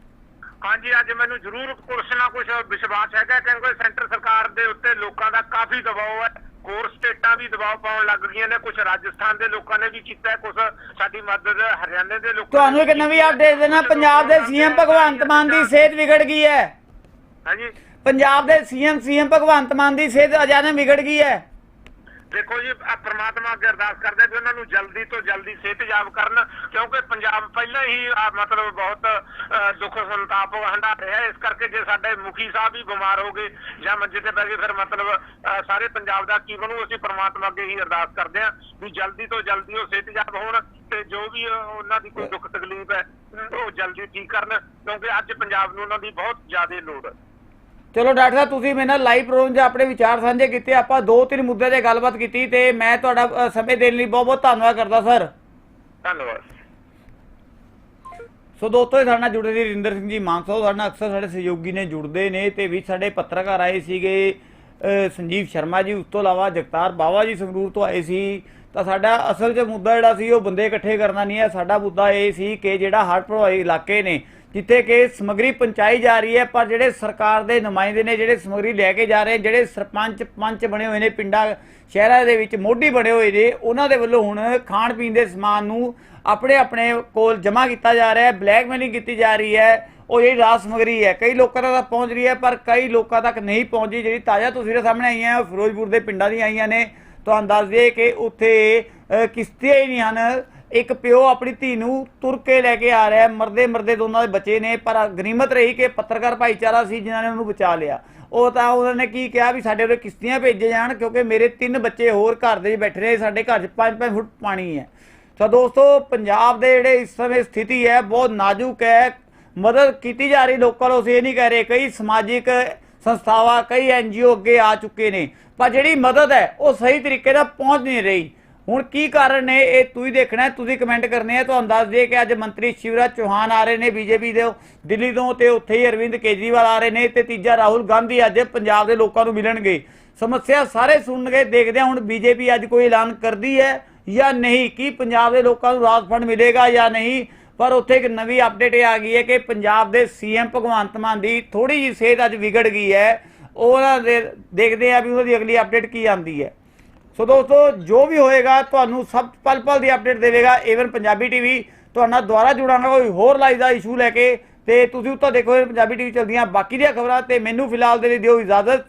ਹਾਂਜੀ ਅੱਜ ਮੈਨੂੰ ਜ਼ਰੂਰ ਕੁਛ ਨਾ ਕੁਛ ਵਿਸ਼ਵਾਸ ਹੈਗਾ ਕਿਉਂਕਿ ਸੈਂਟਰ ਸਰਕਾਰ ਦੇ ਉੱਤੇ ਲੋਕਾਂ ਦਾ ਕਾਫੀ ਦਬਾਅ ਹੈ ਸਟੇਟਾਂ ਵੀ ਦਬਾਅ ਪਾਉਣ ਲੱਗ ਗਈਆਂ ਨੇ ਕੁਝ ਰਾਜਸਥਾਨ ਦੇ ਲੋਕਾਂ ਨੇ ਵੀ ਕੀਤਾ ਕੁਝ ਸਾਡੀ ਮਦਦ ਹਰਿਆਣੇ ਦੇ ਲੋਕਾਂ
ਤੁਹਾਨੂੰ ਇੱਕ ਨਵੀਂ। ਅਪਡੇਟ ਦੇਣਾ ਪੰਜਾਬ ਦੇ ਸੀਐਮ ਭਗਵੰਤ ਮਾਨ ਦੀ ਸਿਹਤ ਵਿਗੜ ਗਈ ਹੈ।
ਹਾਂਜੀ।
ਪੰਜਾਬ ਦੇ ਸੀਐਮ ਸੀਐਮ ਭਗਵੰਤ ਮਾਨ ਦੀ ਸਿਹਤ ਅਚਾਨਕ ਵਿਗੜ ਗਈ ਹੈ।
ਦੇਖੋ ਜੀ ਆ ਪ੍ਰਮਾਤਮਾ ਅੱਗੇ ਅਰਦਾਸ ਕਰਦੇ ਹਾਂ ਵੀ ਉਹਨਾਂ ਨੂੰ ਜਲਦੀ ਤੋਂ ਜਲਦੀ ਸਿਹਤਯਾਬ ਕਰਨ ਕਿਉਂਕਿ ਪੰਜਾਬ ਪਹਿਲਾਂ ਹੀ ਮਤਲਬ ਬਹੁਤ ਅ, ਦੁੱਖ ਸੰਤਾਪ ਹੰਡਾ ਰਿਹਾ ਇਸ ਕਰਕੇ ਜੇ ਸਾਡੇ ਮੁਖੀ ਸਾਹਿਬ ਵੀ ਬਿਮਾਰ ਹੋ ਗਏ ਜਾਂ ਮੰਜੇ ਤੇ ਪੈ ਗਏ ਫਿਰ ਮਤਲਬ ਸਾਰੇ ਪੰਜਾਬ ਦਾ ਕੀ ਬਣੂ? ਅਸੀਂ ਪ੍ਰਮਾਤਮਾ ਅੱਗੇ ਹੀ ਅਰਦਾਸ ਕਰਦੇ ਹਾਂ ਵੀ ਜਲਦੀ ਤੋਂ ਜਲਦੀ ਉਹ ਸਿਹਤਯਾਬ ਹੋਣ ਤੇ ਜੋ ਵੀ ਉਹਨਾਂ ਦੀ ਕੋਈ ਦੁੱਖ ਤਕਲੀਫ ਹੈ ਉਹ ਜਲਦੀ ਠੀਕ ਕਰਨ ਕਿਉਂਕਿ ਅੱਜ ਪੰਜਾਬ ਨੂੰ ਉਹਨਾਂ ਦੀ ਬਹੁਤ ਜ਼ਿਆਦਾ ਲੋੜ ਹੈ।
ਚਲੋ ਡਾਕਟਰ ਸਾਹਿਬ ਤੁਸੀਂ ਮੇਰੇ ਨਾਲ ਲਾਈਵ ਪ੍ਰੋਗਰਾਮ 'ਚ ਆਪਣੇ ਵਿਚਾਰ ਸਾਂਝੇ ਕੀਤੇ ਆਪਾਂ ਦੋ ਤਿੰਨ ਮੁੱਦੇ ਤੇ ਗੱਲਬਾਤ ਕੀਤੀ ਤੇ ਮੈਂ ਤੁਹਾਡਾ ਸਮੇਂ ਦੇਣ ਲਈ ਬਹੁਤ ਬਹੁਤ ਧੰਨਵਾਦ ਕਰਦਾ ਸਰ।
ਧੰਨਵਾਦ।
ਸੋ ਦੋਸਤੋ ਇਹ ਸਾਡੇ ਨਾਲ ਜੁੜੇ ਨੇ ਰਿੰਦਰ ਸਿੰਘ ਜੀ ਮਾਨਸਾ ਸਾਡੇ ਨਾਲ ਅਕਸਰ ਸਾਡੇ ਸਹਿਯੋਗੀ ਨੇ ਜੁੜਦੇ ਨੇ ਤੇ ਵੀ ਸਾਡੇ ਪੱਤਰਕਾਰ ਆਏ ਸੀਗੇ ਸੰਜੀਵ ਸ਼ਰਮਾ ਜੀ ਉਸ ਤੋਂ ਇਲਾਵਾ ਜਗਤਾਰ ਬਾਵਾ ਜੀ ਸੰਗਰੂਰ ਤੋਂ ਆਏ ਸੀ। ਤਾਂ ਸਾਡਾ ਅਸਲ 'ਚ ਮੁੱਦਾ ਜਿਹੜਾ ਸੀ ਉਹ ਬੰਦੇ ਇਕੱਠੇ ਕਰਨਾ ਨਹੀਂ ਹੈ। ਸਾਡਾ ਮੁੱਦਾ ਇਹ ਸੀ ਕਿ ਜਿਹੜਾ ਹੜ੍ਹ ਪ੍ਰਭਾਵਿਤ ਇਲਾਕੇ ਨੇ ਜਿੱਥੇ ਕਿ ਸਮਗਰੀ ਪਹੁੰਚਾਈ ਜਾ ਰਹੀ ਹੈ, ਪਰ ਜਿਹੜੇ ਸਰਕਾਰ ਦੇ ਨੁਮਾਇੰਦੇ ਨੇ, ਜਿਹੜੇ ਸਮਗਰੀ ਲੈ ਕੇ ਜਾ ਰਹੇ ਜਿਹੜੇ ਸਰਪੰਚ ਪੰਚ ਬਣੇ ਹੋਏ ਨੇ ਪਿੰਡਾਂ, ਸ਼ਹਿਰਾਂ ਦੇ ਵਿੱਚ, ਮੋਢੀ ਬਣੇ ਹੋਏ ਨੇ, ਉਹਨਾਂ ਦੇ ਵੱਲੋਂ ਹੁਣ ਖਾਣ ਪੀਣ ਦੇ ਸਮਾਨ ਨੂੰ ਆਪਣੇ ਆਪਣੇ ਕੋਲ ਜਮ੍ਹਾਂ ਕੀਤਾ ਜਾ ਰਿਹਾ ਹੈ, ਬਲੈਕਮੇਲਿੰਗ ਕੀਤੀ ਜਾ ਰਹੀ ਹੈ। ਉਹ ਜਿਹੜੀ ਰਾਸ ਸਮਗਰੀ ਹੈ, ਕਈ ਲੋਕਾਂ ਤੱਕ ਪਹੁੰਚ ਰਹੀ ਹੈ, ਪਰ ਕਈ ਲੋਕਾਂ ਤੱਕ ਨਹੀਂ ਪਹੁੰਚੀ। ਜਿਹੜੀ ਤਾਜ਼ਾ ਤਸਵੀਰਾਂ ਸਾਹਮਣੇ ਆਈਆਂ ਉਹ ਫਿਰੋਜ਼ਪੁਰ ਦੇ ਪਿੰਡਾਂ ਦੀਆਂ ਆਈਆਂ ਨੇ। ਤੁਹਾਨੂੰ ਦੱਸ ਦਈਏ ਕਿ ਉੱਥੇ ਕਿਸ਼ਤੀਆਂ ਹੀ ਨਹੀਂ ਹਨ। ਇੱਕ ਪਿਓ ਆਪਣੀ ਧੀ ਨੂੰ ਤੁਰ ਕੇ ਲੈ ਕੇ ਆ ਰਿਹਾ ਮਰਦੇ ਮਰਦੇ ਦੋਨਾਂ ਦੇ ਬੱਚੇ ਨੇ, ਪਰ ਗਨੀਮਤ ਰਹੀ ਕਿ ਪੱਤਰਕਾਰ ਭਾਈਚਾਰਾ ਸੀ ਜਿਨ੍ਹਾਂ ਨੇ ਉਹਨੂੰ ਬਚਾ ਲਿਆ। ਉਹ ਤਾਂ ਉਹਨਾਂ ਨੇ ਕੀ ਕਿਹਾ ਵੀ ਸਾਡੇ ਉਰੇ ਕਿਸ਼ਤੀਆਂ ਭੇਜੇ ਜਾਣ ਕਿਉਂਕਿ ਮੇਰੇ ਤਿੰਨ ਬੱਚੇ ਹੋਰ ਘਰ ਦੇ ਵਿੱਚ ਬੈਠੇ ਨੇ, ਸਾਡੇ ਘਰ 'ਚ 5-5 ਫੁੱਟ ਪਾਣੀ ਹੈ। ਤਾਂ ਦੋਸਤੋ, ਪੰਜਾਬ ਦੇ ਜਿਹੜੇ ਇਸ ਸਮੇਂ ਸਥਿਤੀ ਹੈ, ਬਹੁਤ ਨਾਜ਼ੁਕ ਹੈ। ਮਦਦ ਕੀਤੀ ਜਾ ਰਹੀ ਲੋਕਾਂ ਨੂੰ, ਅਸੀਂ ਇਹ ਨਹੀਂ ਕਹਿ ਰਹੇ, ਕਈ ਸਮਾਜਿਕ ਸੰਸਥਾਵਾਂ, ਕਈ ਐਨਜੀਓ ਅੱਗੇ ਆ ਚੁੱਕੇ ਨੇ। ਪਰ ਜਿਹੜੀ ਮਦਦ ਹੈ, ਉਹ ਸਹੀ ਤਰੀਕੇ ਨਾਲ ਪਹੁੰਚ ਨਹੀਂ ਰਹੀ। ਹੁਣ ਕੀ ਕਾਰਨ ਨੇ? ਇਹ ਤੁਸੀਂ ਦੇਖਣਾ, ਤੁਸੀਂ ਕਮੈਂਟ ਕਰਨੇ ਆ। ਤੁਹਾਨੂੰ ਦੱਸ ਦਈਏ ਕਿ ਅੱਜ ਮੰਤਰੀ ਸ਼ਿਵਰਾਜ ਚੌਹਾਨ ਆ ਰਹੇ ਨੇ ਬੀਜੇਪੀ ਦੇ। ਦਿੱਲੀ ਤੋਂ ਤੇ ਉੱਥੇ ਹੀ ਅਰਵਿੰਦ ਕੇਜਰੀਵਾਲ ਆ ਰਹੇ ਨੇ ਤੇ ਤੀਜਾ ਰਾਹੁਲ ਗਾਂਧੀ ਅੱਜ ਪੰਜਾਬ ਦੇ ਲੋਕਾਂ ਨੂੰ ਮਿਲਣਗੇ। ਸਮੱਸਿਆ ਸਾਰੇ ਸੁਣਨਗੇ ਦੇਖਦੇ ਹਾਂ ਹੁਣ ਬੀਜੇਪੀ ਅੱਜ ਕੋਈ ਐਲਾਨ ਕਰਦੀ ਹੈ ਜਾਂ ਨਹੀਂ? ਕੀ ਪੰਜਾਬ ਦੇ ਲੋਕਾਂ ਨੂੰ ਰਾਜ ਫੰਡ ਮਿਲੇਗਾ ਜਾਂ ਨਹੀਂ? ਪਰ ਉੱਥੇ ਇੱਕ ਨਵੀਂ ਅਪਡੇਟ ਇਹ ਆ ਗਈ ਹੈ ਕਿ ਪੰਜਾਬ ਦੇ ਸੀਐਮ ਭਗਵੰਤ ਮਾਨ ਦੀ ਥੋੜੀ ਜਿਹੀ ਸਿਹਤ ਅੱਜ ਵਿਗੜ ਗਈ ਹੈ। ਉਹਨਾਂ ਦੇ ਦੇਖਦੇ ਆ ਵੀ ਉਹਨਾਂ ਦੀ ਅਗਲੀ ਅਪਡੇਟ ਕੀ ਆਂਦੀ ਹੈ। ਸੋ ਦੋਸਤੋ, ਜੋ ਵੀ ਹੋਏਗਾ, ਤੁਹਾਨੂੰ ਸਭ ਪਲ ਪਲ ਦੀ ਅਪਡੇਟ ਦੇਵੇਗਾ ਏਵਨ ਪੰਜਾਬੀ ਟੀਵੀ ਤੁਹਾਡੇ ਨਾਲ ਦੁਬਾਰਾ ਜੁੜਾਂਗਾ ਕੋਈ ਹੋਰ ਲਾਈਵ ਦਾ ਇਸ਼ੂ ਲੈ ਕੇ। ਤੇ ਤੁਸੀਂ ਉੱਤੋਂ ਦੇਖੋ ਪੰਜਾਬੀ ਟੀਵੀ ਚਲਦੀਆਂ ਬਾਕੀ ਦੀਆਂ ਖਬਰਾਂ। ਤੇ ਮੈਨੂੰ ਫਿਲਹਾਲ ਦੇ ਲਈ ਦਿਓ ਇਜਾਜ਼ਤ।